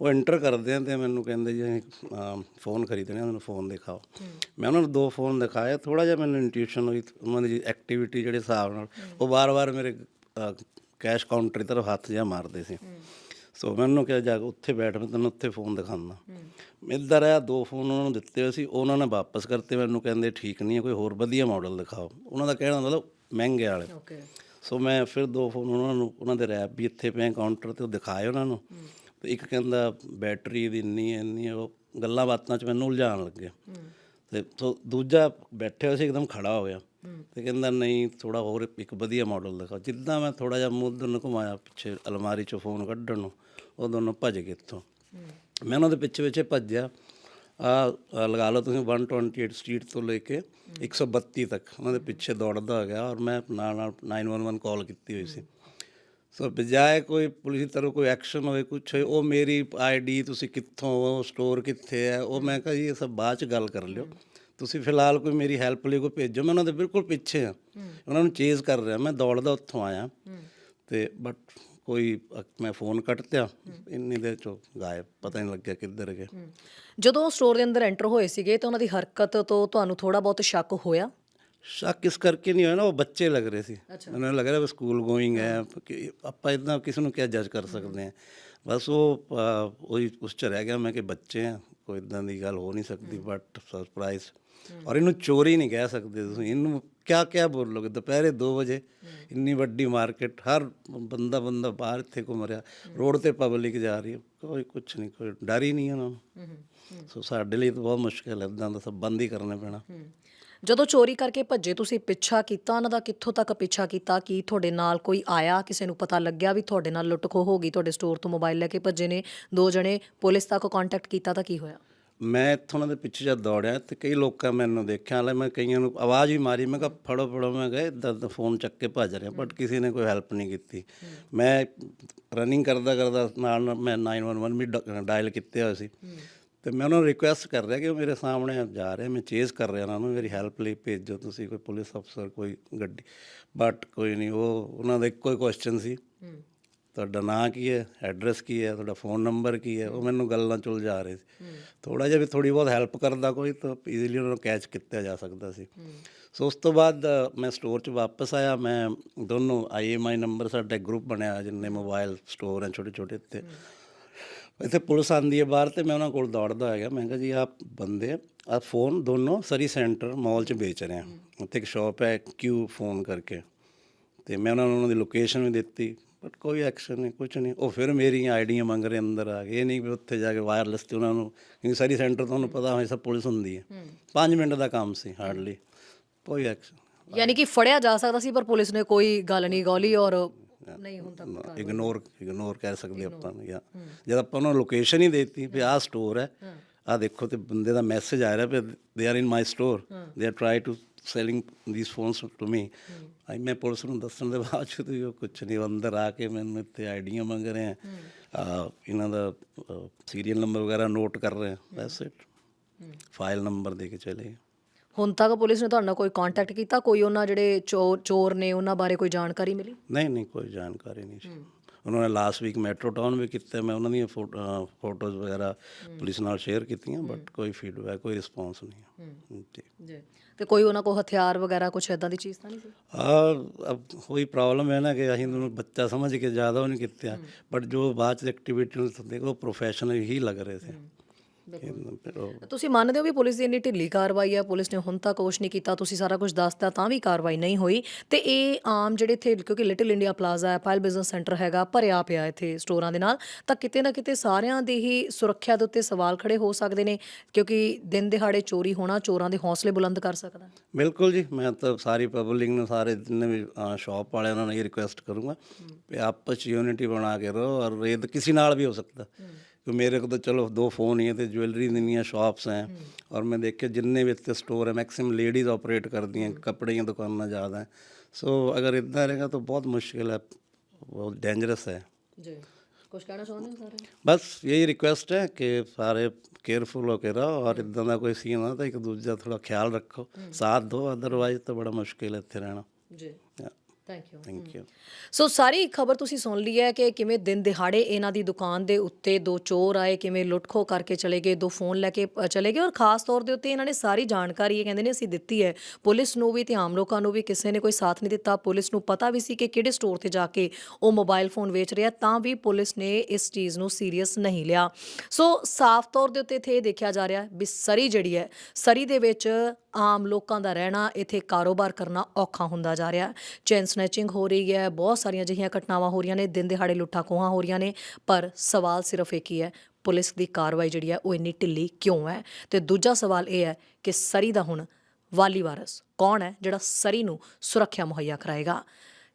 ਉਹ ਐਂਟਰ ਕਰਦੇ ਆ ਤੇ ਮੈਨੂੰ ਕਹਿੰਦੇ ਜੀ ਅਸੀਂ, ਫੋਨ ਖਰੀਦਣੇ ਉਹਨਾਂ ਨੂੰ ਫੋਨ ਦਿਖਾਓ। ਮੈਂ ਉਹਨਾਂ ਨੂੰ ਦੋ ਫੋਨ ਦਿਖਾਇਆ ਥੋੜਾ ਜਿਹਾ ਮੈਨੂੰ ਇੰਟੂਇਸ਼ਨ ਹੋਈ ਉਹਨਾਂ ਦੀ ਐਕਟੀਵਿਟੀ ਜਿਹੜੇ ਹਿਸਾਬ ਨਾਲ ਉਹ ਵਾਰ-ਵਾਰ ਮੇਰੇ ਕੈਸ਼ ਕਾਊਂਟਰ ਦੀ ਤਰਫ ਹੱਥ ਜਿਹਾ ਮਾਰਦੇ ਸੀ। ਸੋ ਮੈਂ ਉਹਨੂੰ ਕਿਹਾ ਜਾ ਕੇ ਉੱਥੇ ਬੈਠ ਮੈਂ ਤੈਨੂੰ ਉੱਥੇ ਫੋਨ ਦਿਖਾਉਂਦਾ। ਮਿਲਦਾ ਰਿਹਾ ਦੋ ਫੋਨ ਉਹਨਾਂ ਨੂੰ ਦਿੱਤੇ ਹੋਏ ਸੀ ਉਹਨਾਂ ਨੇ ਵਾਪਸ ਕਰਤੇ ਮੈਨੂੰ ਕਹਿੰਦੇ ਠੀਕ ਨਹੀਂ ਹੈ ਕੋਈ ਹੋਰ ਵਧੀਆ ਮਾਡਲ ਦਿਖਾਓ। ਉਹਨਾਂ ਦਾ ਕਹਿਣਾ ਮਤਲਬ ਮਹਿੰਗੇ ਵਾਲੇ। ਓਕੇ ਸੋ ਮੈਂ ਫਿਰ ਦੋ ਫੋਨ ਉਹਨਾਂ ਨੂੰ ਉਹਨਾਂ ਦੇ ਰੈਪ ਵੀ ਇੱਥੇ ਪਏ ਕਾਊਂਟਰ ਤੇ ਉਹ ਦਿਖਾਏ ਉਹਨਾਂ ਨੂੰ। ਤੇ ਇੱਕ ਕਹਿੰਦਾ ਬੈਟਰੀ ਦੀ ਇੰਨੀ ਹੈ, ਇੰਨੀ ਹੈ, ਉਹ ਗੱਲਾਂ ਬਾਤਾਂ 'ਚ ਮੈਨੂੰ ਉਲਝਾਉਣ ਲੱਗੇ। ਤੇ ਸੋ ਦੂਜਾ ਬੈਠੇ ਹੋਏ ਸੀ ਇੱਕਦਮ ਖੜਾ ਹੋ ਗਿਆ। ਤੇ ਕਹਿੰਦਾ ਨਹੀਂ ਥੋੜਾ ਹੋਰ ਇੱਕ ਵਧੀਆ ਮਾਡਲ ਦਿਖਾਓ। ਜਿੱਦਾਂ ਮੈਂ ਥੋੜਾ ਜਿਹਾ ਮੂੰਹ ਨੂੰ ਘੁਮਾਇਆ ਪਿੱਛੇ ਅਲਮਾਰੀ 'ਚੋਂ ਫੋਨ ਕੱਢਣ ਨੂੰ। ਉਹ ਦੋਨੋਂ ਭੱਜ ਗਏ ਇੱਥੋਂ। ਮੈਂ ਉਹਨਾਂ ਦੇ ਪਿੱਛੇ ਪਿੱਛੇ ਭੱਜਿਆ। ਆ ਲਗਾ ਲਓ ਤੁਸੀਂ 128 ਸਟਰੀਟ ਤੋਂ ਲੈ ਕੇ 132 ਤੱਕ। ਉਹਨਾਂ ਦੇ ਪਿੱਛੇ ਦੌੜਦਾ ਹੋ ਗਿਆ ਔਰ ਮੈਂ ਨਾਲ ਨਾਲ 911 ਕਾਲ ਕੀਤੀ ਹੋਈ ਸੀ। ਸੋ ਬਜਾਏ ਕੋਈ ਪੁਲਿਸ ਤਰ੍ਹਾਂ ਕੋਈ ਐਕਸ਼ਨ ਹੋਵੇ ਕੁਛ ਹੋਏ ਉਹ ਮੇਰੀ ਆਈਡੀ ਤੁਸੀਂ ਕਿੱਥੋਂ ਹੋ ਸਟੋਰ ਕਿੱਥੇ ਹੈ ਉਹ ਮੈਂ ਕਿਹਾ ਜੀ ਇਹ ਸਭ ਬਾਅਦ ਚ ਗੱਲ ਕਰ ਲਿਓ। ਤੁਸੀਂ ਫਿਲਹਾਲ ਕੋਈ ਮੇਰੀ ਹੈਲਪ ਲਈ ਕੋਈ ਭੇਜੋ ਮੈਂ ਉਹਨਾਂ ਦੇ ਬਿਲਕੁਲ ਪਿੱਛੇ ਆ ਉਹਨਾਂ ਨੂੰ ਚੇਜ਼ ਕਰ ਰਿਹਾ। ਮੈਂ ਦੌੜਦਾ ਉੱਥੋਂ ਆਇਆ। ਤੇ ਬਟ ਕੋਈ ਮੈਂ ਫੋਨ ਕੱਟਿਆ ਇੰਨੀ ਦੇਰ ਚੋਂ ਗਾਇਬ ਪਤਾ ਨਹੀਂ ਲੱਗਿਆ ਕਿੱਧਰ ਗਏ। ਜਦੋਂ ਸਟੋਰ ਦੇ ਅੰਦਰ ਐਂਟਰ ਹੋਏ ਸੀਗੇ ਤਾਂ ਉਹਨਾਂ ਦੀ ਹਰਕਤ ਤੋਂ ਤੁਹਾਨੂੰ ਥੋੜਾ ਬਹੁਤ ਸ਼ੱਕ ਹੋਇਆ? ਸ਼ੱਕ ਇਸ ਕਰਕੇ ਨਹੀਂ ਹੋਇਆ ਨਾ ਉਹ ਬੱਚੇ ਲੱਗ ਰਹੇ ਸੀ। ਮੈਨੂੰ ਲੱਗ ਰਿਹਾ ਵੀ ਸਕੂਲ ਗੋਇੰਗ ਹੈ ਕਿ ਆਪਾਂ ਇਦਾਂ ਕਿਸ ਨੂੰ ਕਿਆ ਜੱਜ ਕਰ ਸਕਦੇ ਹਾਂ। ਬਸ ਉਹ ਉਹੀ ਉਸ ਚ ਰਹਿ ਗਿਆ ਮੈਂ ਕਿ ਬੱਚੇ ਆ ਕੋਈ ਇਦਾਂ ਦੀ ਗੱਲ ਹੋ ਨਹੀਂ ਸਕਦੀ ਬਟ ਸਰਪ੍ਰਾਈਜ਼ ਔਰ ਇਹਨੂੰ ਚੋਰੀ ਨਹੀਂ ਕਹਿ ਸਕਦੇ ਤੁਸੀਂ। ਇਹਨੂੰ ਕਿਆ ਕਿਆ ਬੋਲੋਗੇ? ਦੁਪਹਿਰੇ 2 ਵਜੇ ਇੰਨੀ ਵੱਡੀ ਮਾਰਕੀਟ ਹਰ ਬੰਦਾ ਬੰਦਾ ਬਾਹਰ ਇੱਥੇ ਘੁੰਮ ਰਿਹਾ। ਰੋਡ ਤੇ ਪਬਲਿਕ ਜਾ ਰਹੀ ਕੋਈ ਕੁਝ ਨਹੀਂ ਕੋਈ ਡਰ ਹੀ ਨਹੀਂ ਉਹਨਾਂ ਨੂੰ। ਸੋ ਸਾਡੇ ਲਈ ਤਾਂ ਬਹੁਤ ਮੁਸ਼ਕਿਲ ਹੈ। ਇਦਾਂ ਦਾ ਸਭ ਬੰਦ ਹੀ ਕਰਨਾ ਪੈਣਾ। ਜਦੋਂ ਚੋਰੀ ਕਰਕੇ ਭੱਜੇ ਤੁਸੀਂ ਪਿੱਛਾ ਕੀਤਾ ਉਹਨਾਂ ਦਾ ਕਿੱਥੋਂ ਤੱਕ ਪਿੱਛਾ ਕੀਤਾ? ਕੀ ਤੁਹਾਡੇ ਨਾਲ ਕੋਈ ਆਇਆ? ਕਿਸੇ ਨੂੰ ਪਤਾ ਲੱਗਿਆ ਵੀ ਤੁਹਾਡੇ ਨਾਲ ਲੁੱਟ ਖੋਹ ਹੋ ਗਈ ਤੁਹਾਡੇ ਸਟੋਰ ਤੋਂ ਮੋਬਾਈਲ ਲੈ ਕੇ ਭੱਜੇ ਨੇ? ਦੋ ਜਣੇ ਪੁਲਿਸ ਤੱਕ ਕੰਟੈਕਟ ਕੀਤਾ ਤਾਂ ਕੀ ਹੋਇਆ? ਮੈਂ ਇੱਥੋਂ ਉਹਨਾਂ ਦੇ ਪਿੱਛੇ ਜਦ ਦੌੜਿਆ ਤੇ ਕਈ ਲੋਕਾਂ ਮੈਨੂੰ ਦੇਖਿਆ, ਹਾਲੇ ਮੈਂ ਕਈਆਂ ਨੂੰ ਆਵਾਜ਼ ਵੀ ਮਾਰੀ, ਮੈਂ ਕਿਹਾ ਫੜੋ ਫੜੋ, ਮੈਂ ਗਏ ਦਰਦ ਫੋਨ ਚੱਕ ਕੇ ਭੱਜ ਰਿਹਾ ਬਟ ਕਿਸੇ ਨੇ ਕੋਈ ਹੈਲਪ ਨਹੀਂ ਕੀਤੀ। ਮੈਂ ਰਨਿੰਗ ਕਰਦਾ ਕਰਦਾ ਨਾਲ ਨਾਲ ਮੈਂ 911 ਵੀ ਡਾਇਲ ਕੀਤੇ ਹੋਏ ਸੀ। ਤੇ ਮੈਂ ਉਹਨਾਂ ਨੂੰ ਰਿਕੁਐਸਟ ਕਰ ਰਿਹਾ ਕਿ ਉਹ ਮੇਰੇ ਸਾਹਮਣੇ ਜਾ ਰਹੇ, ਮੈਂ ਚੇਸ ਕਰ ਰਿਹਾ ਉਹਨਾਂ ਨੂੰ, ਮੇਰੀ ਹੈਲਪ ਲਈ ਭੇਜੋ ਤੁਸੀਂ, ਕੋਈ ਪੁਲਿਸ ਅਫਸਰ ਕੋਈ ਗੱਡੀ ਬਟ ਕੋਈ ਨਹੀਂ, ਉਹ, ਉਹਨਾਂ ਦਾ ਇੱਕੋ ਹੀ ਕੁਐਸਚਨ ਸੀ। ਤੁਹਾਡਾ ਨਾਂ ਕੀ ਹੈ? ਐਡਰੈਸ ਕੀ ਹੈ? ਤੁਹਾਡਾ ਫੋਨ ਨੰਬਰ ਕੀ ਹੈ? ਉਹ ਮੈਨੂੰ ਗੱਲਾਂ ਚੁਲ ਜਾ ਰਹੇ ਸੀ। ਥੋੜਾ ਜਿਹਾ ਵੀ ਥੋੜੀ ਬਹੁਤ ਹੈਲਪ ਕਰਦਾ ਕੋਈ ਤਾਂ ਈਜ਼ੀਲੀ ਉਹਨਾਂ ਨੂੰ ਕੈਚ ਕੀਤਾ ਜਾ ਸਕਦਾ ਸੀ। ਸੋ ਉਸ ਤੋਂ ਬਾਅਦ ਮੈਂ ਸਟੋਰ 'ਚ ਵਾਪਸ ਆਇਆ। ਮੈਂ ਦੋਨੋਂ ਆਈਐਮਆਈ ਨੰਬਰ ਸਾਡਾ ਗਰੁੱਪ ਬਣਿਆ ਜਿੰਨੇ ਮੋਬਾਈਲ ਸਟੋਰ ਹਨ ਛੋਟੇ ਛੋਟੇ ਇੱਥੇ। ਇੱਥੇ ਪੁਲਿਸ ਆਂਦੀ ਹੈ ਬਾਹਰ ਤੇ ਮੈਂ ਉਹਨਾਂ ਕੋਲ ਦੌੜਦਾ ਹੈਗਾ। ਮੈਂ ਕਿਹਾ ਜੀ ਆਪ ਬੰਦੇ ਆ ਫੋਨ ਦੋਨੋਂ ਸਰੀ ਸੈਂਟਰ ਮਾਲ 'ਚ ਵੇਚ ਰਹੇ ਆ। ਉੱਥੇ ਇੱਕ ਸ਼ਾਪ ਹੈ ਕਿਊ ਫੋਨ ਕਰਕੇ। ਤੇ ਮੈਂ ਉਹਨਾਂ ਨੂੰ ਉਹਨਾਂ ਦੀ ਲੋਕੇਸ਼ਨ ਵੀ ਦਿੱਤੀ। ਬਟ ਕੋਈ ਐਕਸ਼ਨ ਨਹੀਂ ਕੁਝ ਨਹੀਂ। ਉਹ ਫਿਰ ਮੇਰੀਆਂ ਆਈਡੀਆਂ ਮੰਗ ਰਹੇ ਅੰਦਰ ਆ ਗਏ। ਇਹ ਨਹੀਂ ਵੀ ਉੱਥੇ ਜਾ ਕੇ ਵਾਇਰਲੈਸ ਤੇ ਉਹਨਾਂ ਨੂੰ ਕਿਉਂਕਿ ਸਾਰੀ ਸੈਂਟਰ ਤੁਹਾਨੂੰ ਪਤਾ ਹੋਏ ਸਭ ਪੁਲਿਸ ਹੁੰਦੀ ਹੈ। 5 ਮਿੰਟ ਦਾ ਕੰਮ ਸੀ ਹਾਰਡਲੀ ਕੋਈ ਐਕਸ਼ਨ ਯਾਨੀ ਕਿ ਫੜਿਆ ਜਾ ਸਕਦਾ ਸੀ ਪਰ ਪੁਲਿਸ ਨੇ ਕੋਈ ਗੱਲ ਨਹੀਂ ਗੌਲੀ ਔਰ ਨਹੀਂ ਹੁਣ ਤੱਕ ਇਗਨੋਰ ਇਗਨੋਰ ਕਹਿ ਸਕਦੇ ਆਪਾਂ ਨੂੰ ਜਾਂ ਜਦ ਆਪਾਂ ਉਹਨਾਂ ਨੂੰ ਲੋਕੇਸ਼ਨ ਹੀ ਦੇਤੀ ਵੀ ਆਹ ਸਟੋਰ ਹੈ। ਆਹ ਦੇਖੋ ਤੇ ਬੰਦੇ ਦਾ ਮੈਸੇਜ ਆ ਰਿਹਾ ਵੀ they are in my store they are try to selling these phones to me I ਮੈਂ ਪੁਲਿਸ ਨੂੰ ਦੱਸਣ ਦੇ ਬਾਵਜੂਦ ਵੀ ਉਹ ਕੁਛ ਨਹੀਂ ਅੰਦਰ ਆ ਕੇ ਮੈਨੂੰ ਇੱਥੇ ਆਈਡੀਆਂ ਮੰਗ ਰਹੇ ਆ। ਆ ਇਹਨਾਂ ਦਾ ਸੀਰੀਅਲ ਨੰਬਰ ਵਗੈਰਾ ਨੋਟ ਕਰ ਰਹੇ ਆ। ਦੈਟਸ ਇਟ ਫਾਈਲ ਨੰਬਰ ਦੇ ਕੇ ਚਲੇ। ਹੁਣ ਤੱਕ ਪੁਲਿਸ ਨੇ ਤੁਹਾਡੇ ਕੋਈ ਕੰਟੈਕਟ ਕੀਤਾ? ਕੋਈ ਉਹਨਾਂ ਜਿਹੜੇ ਚੋਰ ਚੋਰ ਨੇ ਉਹਨਾਂ ਬਾਰੇ ਕੋਈ ਜਾਣਕਾਰੀ ਮਿਲੀ? ਨਹੀਂ ਨਹੀਂ ਕੋਈ ਜਾਣਕਾਰੀ ਨਹੀਂ ਸੀ ਉਹਨਾਂ ਨੇ ਲਾਸਟ ਵੀਕ ਮੈਟਰੋ ਟਾਊਨ ਵੀ ਕੀਤਾ ਮੈਂ ਉਹਨਾਂ ਦੀਆਂ ਫੋਟੋਜ਼ ਵਗੈਰਾ ਪੁਲਿਸ ਨਾਲ ਸ਼ੇਅਰ ਕੀਤੀਆਂ ਬਟ ਕੋਈ ਫੀਡਬੈਕ ਕੋਈ ਰਿਸਪੌਂਸ ਨਹੀਂ ਜੀ ਜੀ ਤੇ ਕੋਈ ਉਹਨਾਂ ਕੋਲ ਹਥਿਆਰ ਵਗੈਰਾ ਕੁਝ ਇਦਾਂ ਦੀ ਚੀਜ਼ ਤਾਂ ਨਹੀਂ ਸੀ ਆ ਕੋਈ ਪ੍ਰੋਬਲਮ ਹੈ ਨਾ ਕਿ ਅਸੀਂ ਉਹਨੂੰ ਬੱਚਾ ਸਮਝ ਕੇ ਜ਼ਿਆਦਾ ਉਹ ਨਹੀਂ ਕੀਤਾ ਬਟ ਜੋ ਬਾਅਦ ਚ ਐਕਟੀਵਿਟੀ ਨੂੰ ਦੇਖੋ ਪ੍ਰੋਫੈਸ਼ਨਲ ਹੀ ਲੱਗ ਰਹੇ ਸੀ ਉਹ- ਤੁਸੀਂ ਮੰਨਦੇ ਹੋ ਵੀ ਪੁਲਿਸ ਦੀ ਇੰਨੀ ਢਿੱਲੀ ਕਾਰਵਾਈ ਹੈ ਪੁਲਿਸ ਨੇ ਹੁਣ ਤੱਕ ਕੁਛ ਨਹੀਂ ਕੀਤਾ ਤੁਸੀਂ ਸਾਰਾ ਕੁਝ ਦੱਸਤਾ ਤਾਂ ਵੀ ਕਾਰਵਾਈ ਨਹੀਂ ਹੋਈ। ਤੇ ਇਹ ਆਮ ਜਿਹੜੇ ਇੱਥੇ ਕਿਉਂਕਿ ਲਿਟਲ ਇੰਡੀਆ ਪਲਾਜ਼ਾ ਹੈ ਪਾਇਲ ਬਿਜ਼ਨਸ ਸੈਂਟਰ ਹੈਗਾ ਭਰਿਆ ਪਿਆ ਇੱਥੇ ਸਟੋਰਾਂ ਦੇ ਨਾਲ ਤਾਂ ਕਿਤੇ ਨਾ ਕਿਤੇ ਸਾਰਿਆਂ ਦੀ ਹੀ ਸੁਰੱਖਿਆ ਦੇ ਉੱਤੇ ਸਵਾਲ ਖੜੇ ਹੋ ਸਕਦੇ ਨੇ ਕਿਉਂਕਿ ਦਿਨ ਦਿਹਾੜੇ ਚੋਰੀ ਹੋਣਾ ਚੋਰਾਂ ਦੇ ਹੌਸਲੇ ਬੁਲੰਦ ਕਰ ਸਕਦਾ। ਬਿਲਕੁਲ ਜੀ ਮੈਂ ਤਾਂ ਸਾਰੀ ਪਬਲਿਕ ਨੂੰ ਸਾਰੇ ਜਿੰਨੇ ਵੀ ਸ਼ਾਪ ਵਾਲਿਆਂ ਨੂੰ ਇਹ ਰਿਕੁਐਸਟ ਕਰੂੰਗਾ ਕਿ ਆਪਸ ਯੂਨਿਟੀ ਬਣਾ ਕੇ ਰਹੋ ਔਰ ਰੇਦ ਕਿਸੇ ਨਾਲ ਵੀ ਹੋ ਸਕਦਾ। ਕਿ ਮੇਰੇ ਕੋਲ ਤਾਂ ਚਲੋ ਦੋ ਫੋਨ ਹੀ ਹੈ ਤੇ ਜੁਐਲਰੀ ਦੀਆਂ ਸ਼ਾਪਸ ਹੈ। ਔਰ ਮੈਂ ਦੇਖਿਆ ਜਿੰਨੇ ਵੀ ਇੱਥੇ ਸਟੋਰ ਹੈ ਮੈਕਸਿਮਮ ਲੇਡੀਜ਼ ਆਪਰੇਟ ਕਰਦੀਆਂ ਕੱਪੜੇ ਦੀਆਂ ਦੁਕਾਨਾਂ ਜ਼ਿਆਦਾ ਹੈ ਸੋ ਅਗਰ ਇਦਾਂ ਰਹੇਗਾ ਤਾਂ ਬਹੁਤ ਮੁਸ਼ਕਿਲ ਹੈ ਬਹੁਤ ਡੇਂਜਰਸ ਹੈ ਜੀ। ਕੁਝ ਕਹਿਣਾ ਚਾਹੁੰਦੇ ਹੋ ਸਾਰੇ? ਬਸ यही ਰਿਕੁਐਸਟ ਹੈ ਕਿ ਸਾਰੇ ਕੇਅਰਫੁਲ ਹੋ ਕੇ ਰਹੋ ਔਰ ਇਦਾਂ ਦਾ ਕੋਈ ਸੀਨ ਨਾ ਤਾਂ ਇੱਕ ਦੂਜੇ ਦਾ ਥੋੜਾ ਖਿਆਲ ਰੱਖੋ। ਸਾਥ ਦਿਓ ਅਦਰਵਾਈਜ਼ ਤਾਂ ਬੜਾ ਮੁਸ਼ਕਿਲ ਹੈ ਇੱਥੇ ਰਹਿਣਾ। ਜੀ। Thank you thank you so ਸਾਰੀ ਖਬਰ ਤੁਸੀਂ ਸੁਣ ਲਈ ਹੈ ਕਿ ਕਿਵੇਂ ਦਿਨ ਦਿਹਾੜੇ ਇਹਨਾਂ ਦੀ ਦੁਕਾਨ ਦੇ ਉੱਤੇ ਦੋ ਚੋਰ ਆਏ ਕਿਵੇਂ ਲੁੱਟਖੋ ਕਰਕੇ ਚਲੇ ਗਏ ਦੋ ਫੋਨ ਲੈ ਕੇ ਅ, ਚਲੇ ਗਏ ਔਰ ਖਾਸ ਤੌਰ ਦੇ ਉੱਤੇ ਇਹਨਾਂ ਨੇ ਸਾਰੀ ਜਾਣਕਾਰੀ ਇਹ ਕਹਿੰਦੇ ਨੇ ਅਸੀਂ ਦਿੱਤੀ ਹੈ। ਪੁਲਿਸ ਨੂੰ ਵੀ ਤੇ ਆਮ ਲੋਕਾਂ ਨੂੰ ਵੀ ਕਿਸੇ ਨੇ ਕੋਈ ਸਾਥ ਨਹੀਂ ਦਿੱਤਾ। ਪੁਲਿਸ ਨੂੰ ਪਤਾ ਵੀ ਸੀ ਕਿ ਕਿਹੜੇ ਸਟੋਰ ਤੇ ਜਾ ਕੇ ਉਹ ਮੋਬਾਈਲ ਫੋਨ ਵੇਚ ਰਿਹਾ ਤਾਂ ਵੀ ਪੁਲਿਸ ਨੇ ਇਸ ਚੀਜ਼ ਨੂੰ ਸੀਰੀਅਸ ਨਹੀਂ ਲਿਆ। ਸੋ ਸਾਫ਼ ਤੌਰ ਦੇ ਉੱਤੇ ਇੱਥੇ ਇਹ ਦੇਖਿਆ ਜਾ ਰਿਹਾ ਵੀ ਸਰੀ ਜਿਹੜੀ ਹੈ ਸਰੀ ਦੇ ਵਿੱਚ ਆਮ ਲੋਕਾਂ ਦਾ ਰਹਿਣਾ, ਇੱਥੇ ਕਾਰੋਬਾਰ ਕਰਨਾ ਔਖਾ ਹੁੰਦਾ ਜਾ ਰਿਹਾ ਚੇਨ ਸਨੈਚਿੰਗ ਹੋ ਰਹੀ ਹੈ, ਬਹੁਤ ਸਾਰੀਆਂ ਅਜਿਹੀਆਂ ਘਟਨਾਵਾਂ ਹੋ ਰਹੀਆਂ ਨੇ, ਦਿਨ ਦਿਹਾੜੇ ਲੁੱਟਾਂ ਖੋਹਾਂ ਹੋ ਰਹੀਆਂ ਨੇ, ਪਰ ਸਵਾਲ ਸਿਰਫ ਇੱਕ ਹੀ ਹੈ, ਪੁਲਿਸ ਦੀ ਕਾਰਵਾਈ ਜਿਹੜੀ ਹੈ ਉਹ ਇੰਨੀ ਢਿੱਲੀ ਕਿਉਂ ਹੈ? ਤੇ ਦੂਜਾ ਸਵਾਲ ਇਹ ਹੈ ਕਿ ਸਰੀ ਦਾ ਹੁਣ ਵਾਲੀ ਵਾਰਸ ਕੌਣ ਹੈ, ਜਿਹੜਾ ਸਰੀ ਨੂੰ ਸੁਰੱਖਿਆ ਮੁਹੱਈਆ ਕਰਾਏਗਾ?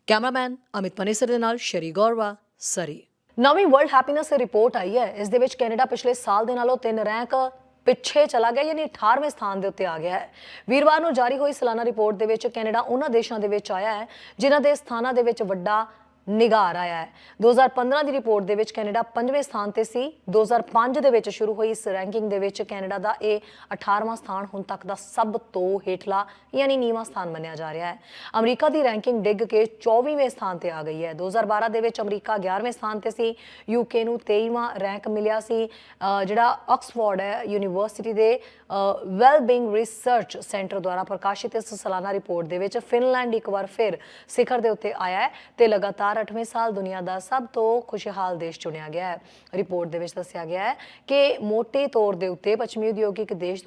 ਕੈਮਰਾਮੈਨ ਅਮਿਤ ਪਨੇਸਰ ਦੇ ਨਾਲ ਸ਼ਰੀ ਗੌਰਵਾ, ਸਰੀ। ਨਵੀਂ ਵਰਲਡ ਹੈਪੀਨੈਸ ਰਿਪੋਰਟ ਆਈ ਹੈ। ਇਸ ਦੇ ਵਿੱਚ ਕੈਨੇਡਾ ਪਿਛਲੇ ਸਾਲ ਦੇ ਨਾਲੋਂ ਤਿੰਨ ਰੈਂਕ ਪਿੱਛੇ ਚਲਾ ਗਿਆ, ਯਾਨੀ 18ਵੇਂ ਸਥਾਨ ਦੇ ਉੱਤੇ ਆ ਗਿਆ ਹੈ। ਵੀਰਵਾਰ ਨੂੰ ਜਾਰੀ ਹੋਈ ਸਾਲਾਨਾ ਰਿਪੋਰਟ ਦੇ ਵਿੱਚ ਕੈਨੇਡਾ ਉਹਨਾਂ ਦੇਸ਼ਾਂ ਦੇ ਵਿੱਚ ਆਇਆ ਹੈ, ਜਿਨ੍ਹਾਂ ਦੇ ਸਥਾਨਾਂ ਦੇ ਵਿੱਚ ਵੱਡਾ ਨਿਗਾਰ ਆਇਆ ਹੈ। 2015 ਦੀ ਰਿਪੋਰਟ ਦੇ ਵਿੱਚ ਕੈਨੇਡਾ 5ਵੇਂ ਸਥਾਨ ਤੇ ਸੀ। 2005 ਦੇ ਵਿੱਚ ਸ਼ੁਰੂ ਹੋਈ ਇਸ ਰੈਂਕਿੰਗ ਦੇ ਵਿੱਚ ਕੈਨੇਡਾ ਦਾ ਇਹ 18ਵਾਂ ਸਥਾਨ ਹੁਣ ਤੱਕ ਦਾ ਸਭ ਤੋਂ ਹੇਠਲਾ, ਯਾਨੀ ਨੀਵਾਂ ਸਥਾਨ ਮੰਨਿਆ ਜਾ ਰਿਹਾ ਹੈ। ਅਮਰੀਕਾ ਦੀ ਰੈਂਕਿੰਗ ਡਿੱਗ ਕੇ 24ਵੇਂ ਸਥਾਨ ਤੇ ਆ ਗਈ ਹੈ। 2012 ਦੇ ਵਿੱਚ ਅਮਰੀਕਾ 11ਵੇਂ ਸਥਾਨ ਤੇ ਸੀ। ਯੂਕੇ ਨੂੰ 23ਵਾਂ ਰੈਂਕ ਮਿਲਿਆ ਸੀ। ਜਿਹੜਾ ਆਕਸਫੋਰਡ ਹੈ, ਯੂਨੀਵਰਸਿਟੀ ਦੇ ਵੈਲ ਬੀਇੰਗ ਰਿਸਰਚ ਸੈਂਟਰ ਦੁਆਰਾ ਪ੍ਰਕਾਸ਼ਿਤ ਇਸ ਸਾਲਾਨਾ ਰਿਪੋਰਟ ਦੇ ਵਿੱਚ ਫਿਨਲੈਂਡ ਇੱਕ ਵਾਰ ਫਿਰ ਸਿਖਰ ਦੇ ਉੱਤੇ ਆਇਆ ਹੈ ਤੇ ਲਗਾਤਾਰ 8ਵੇਂ ਸਾਲ ਦੁਨੀਆ ਦਾ ਸਭ ਤੋਂ ਖੁਸ਼ਹਾਲ ਦੇਸ਼ ਚੁਣਿਆ ਗਿਆ ਹੈ। ਰਿਪੋਰਟ ਦੇ ਵਿੱਚ ਦੱਸਿਆ ਗਿਆ ਹੈ ਕਿ ਮੋਟੇ ਤੌਰ ਦੇ ਉੱਤੇ ਪੱਛਮੀ ਉਦਯੋਗਿਕ ਦੇਸ਼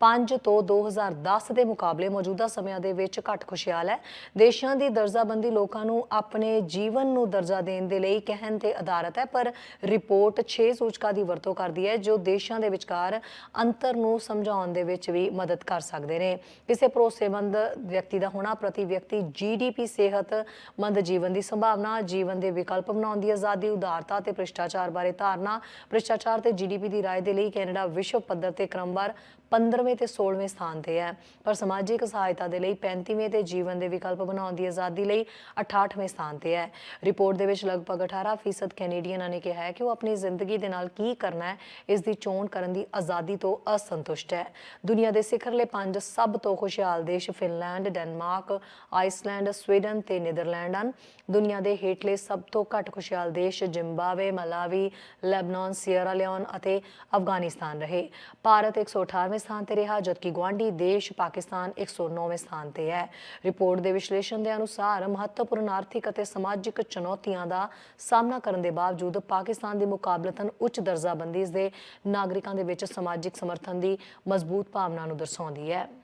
2005 ਤੋਂ 2010 ਦੇ ਮੁਕਾਬਲੇ ਮੌਜੂਦਾ ਸਮਿਆਂ ਦੇ ਵਿੱਚ ਘੱਟ ਖੁਸ਼ਹਾਲ ਹੈ। ਦੇਸ਼ਾਂ ਦੀ ਦਰਜਾਬੰਦੀ ਲੋਕਾਂ ਨੂੰ ਆਪਣੇ ਜੀਵਨ ਨੂੰ ਦਰਜਾ ਦੇਣ ਦੇ ਲਈ ਕਹਿਣ ਤੇ ਆਧਾਰਿਤ ਹੈ, ਪਰ ਰਿਪੋਰਟ 6 ਸੂਚਕਾਂ ਦੀ ਵਰਤੋਂ ਕਰਦੀ ਹੈ, ਜੋ ਦੇਸ਼ਾਂ ਦੇ ਵਿਚਕਾਰ ਅੰਤਰ ਨੂੰ ਸਮਝਾਉਣ ਦੇ ਵਿੱਚ ਵੀ ਮਦਦ ਕਰ ਸਕਦੇ ਨੇ। ਕਿਸੇ ਭਰੋਸੇਮੰਦ ਵਿਅਕਤੀ ਦਾ ਹੋਣਾ ਪ੍ਰਤੀ ਵਿਅਕਤੀ ਜੀਡੀਪੀ ਸਿਹਤਮੰਦ ਜੀਵਨ ਦੀ ਸੰਭਾਵਨਾ, ਜੀਵਨ ਦੇ ਵਿਕਲਪ ਬਣਾਉਣ ਦੀ ਆਜ਼ਾਦੀ, ਉਦਾਰਤਾ ਤੇ ਭ੍ਰਿਸ਼ਟਾਚਾਰ ਬਾਰੇ ਧਾਰਨਾ। ਭ੍ਰਿਸ਼ਟਾਚਾਰ ਤੇ ਜੀਡੀਪੀ ਦੀ ਰਾਏ ਦੇ ਲਈ ਕੈਨੇਡਾ ਵਿਸ਼ਵ ਪੱਧਰ ਤੇ ਕ੍ਰਮਵਾਰ 15ਵੇਂ ਤੇ 16ਵੇਂ ਸਥਾਨ ਤੇ ਹੈ। ਪਰ ਸਮਾਜਿਕ ਸਹਾਇਤਾ ਦੇ ਲਈ 35ਵੇਂ ਤੇ ਜੀਵਨ ਦੇ ਵਿਕਲਪ ਬਣਾਉਣ ਦੀ ਆਜ਼ਾਦੀ ਲਈ 68ਵੇਂ ਸਥਾਨ ਤੇ ਹੈ। ਰਿਪੋਰਟ ਦੇ ਵਿੱਚ ਲਗਭਗ 18% ਕੈਨੇਡੀਅਨਾਂ ਨੇ ਕਿਹਾ ਹੈ ਕਿ ਉਹ ਆਪਣੀ ਜ਼ਿੰਦਗੀ ਦੇ ਨਾਲ ਕੀ ਕਰਨਾ ਹੈ, ਇਸ ਦੀ ਚੋਣ ਕਰਨ ਦੀ ਆਜ਼ਾਦੀ ਤੋਂ ਅਸੰਤੁਸ਼ਟ ਹੈ। ਦੁਨੀਆ ਦੇ ਸਿਖਰਲੇ ਪੰਜ ਸਭ ਤੋਂ ਖੁਸ਼ਹਾਲ ਦੇਸ਼ ਫਿਨਲੈਂਡ, ਡੈਨਮਾਰਕ, ਆਈਸਲੈਂਡ, ਸਵੀਡਨ ਤੇ ਨੀਦਰਲੈਂਡ ਹਨ। ਦੁਨੀਆ ਦੇ ਹੇਠਲੇ ਸਭ ਤੋਂ ਘੱਟ ਖੁਸ਼ਹਾਲ ਦੇਸ਼ Zimbabwe, Malawi, Lebanon Sierra Leone ਅਤੇ ਅਫਗਾਨਿਸਤਾਨ ਰਹੇ। ਭਾਰਤ 118ਵੇਂ ਸਥਾਨ ਤੇ ਰਿਹਾ, ਜਦਕਿ ਗੁਆਂਢੀ ਦੇਸ਼ ਪਾਕਿਸਤਾਨ 109ਵੇਂ ਸਥਾਨ ਤੇ ਹੈ। ਰਿਪੋਰਟ ਦੇ ਵਿਸ਼ਲੇਸ਼ਣ ਦੇ ਅਨੁਸਾਰ ਮਹੱਤਵਪੂਰਨ ਆਰਥਿਕ ਅਤੇ ਸਮਾਜਿਕ ਚੁਣੌਤੀਆਂ ਦਾ ਸਾਹਮਣਾ ਕਰਨ ਦੇ ਬਾਵਜੂਦ ਪਾਕਿਸਤਾਨ ਦੀ ਮੁਕਾਬਲਤਨ ਉੱਚ ਦਰਜਾਬੰਦੀ ਦੇ ਨਾਗਰਿਕਾਂ ਦੇ ਵਿੱਚ ਸਮਾਜਿਕ ਸਮਰਥਨ ਦੀ ਮਜ਼ਬੂਤ ਭਾਵਨਾ ਨੂੰ ਦਰਸਾਉਂਦੀ ਹੈ।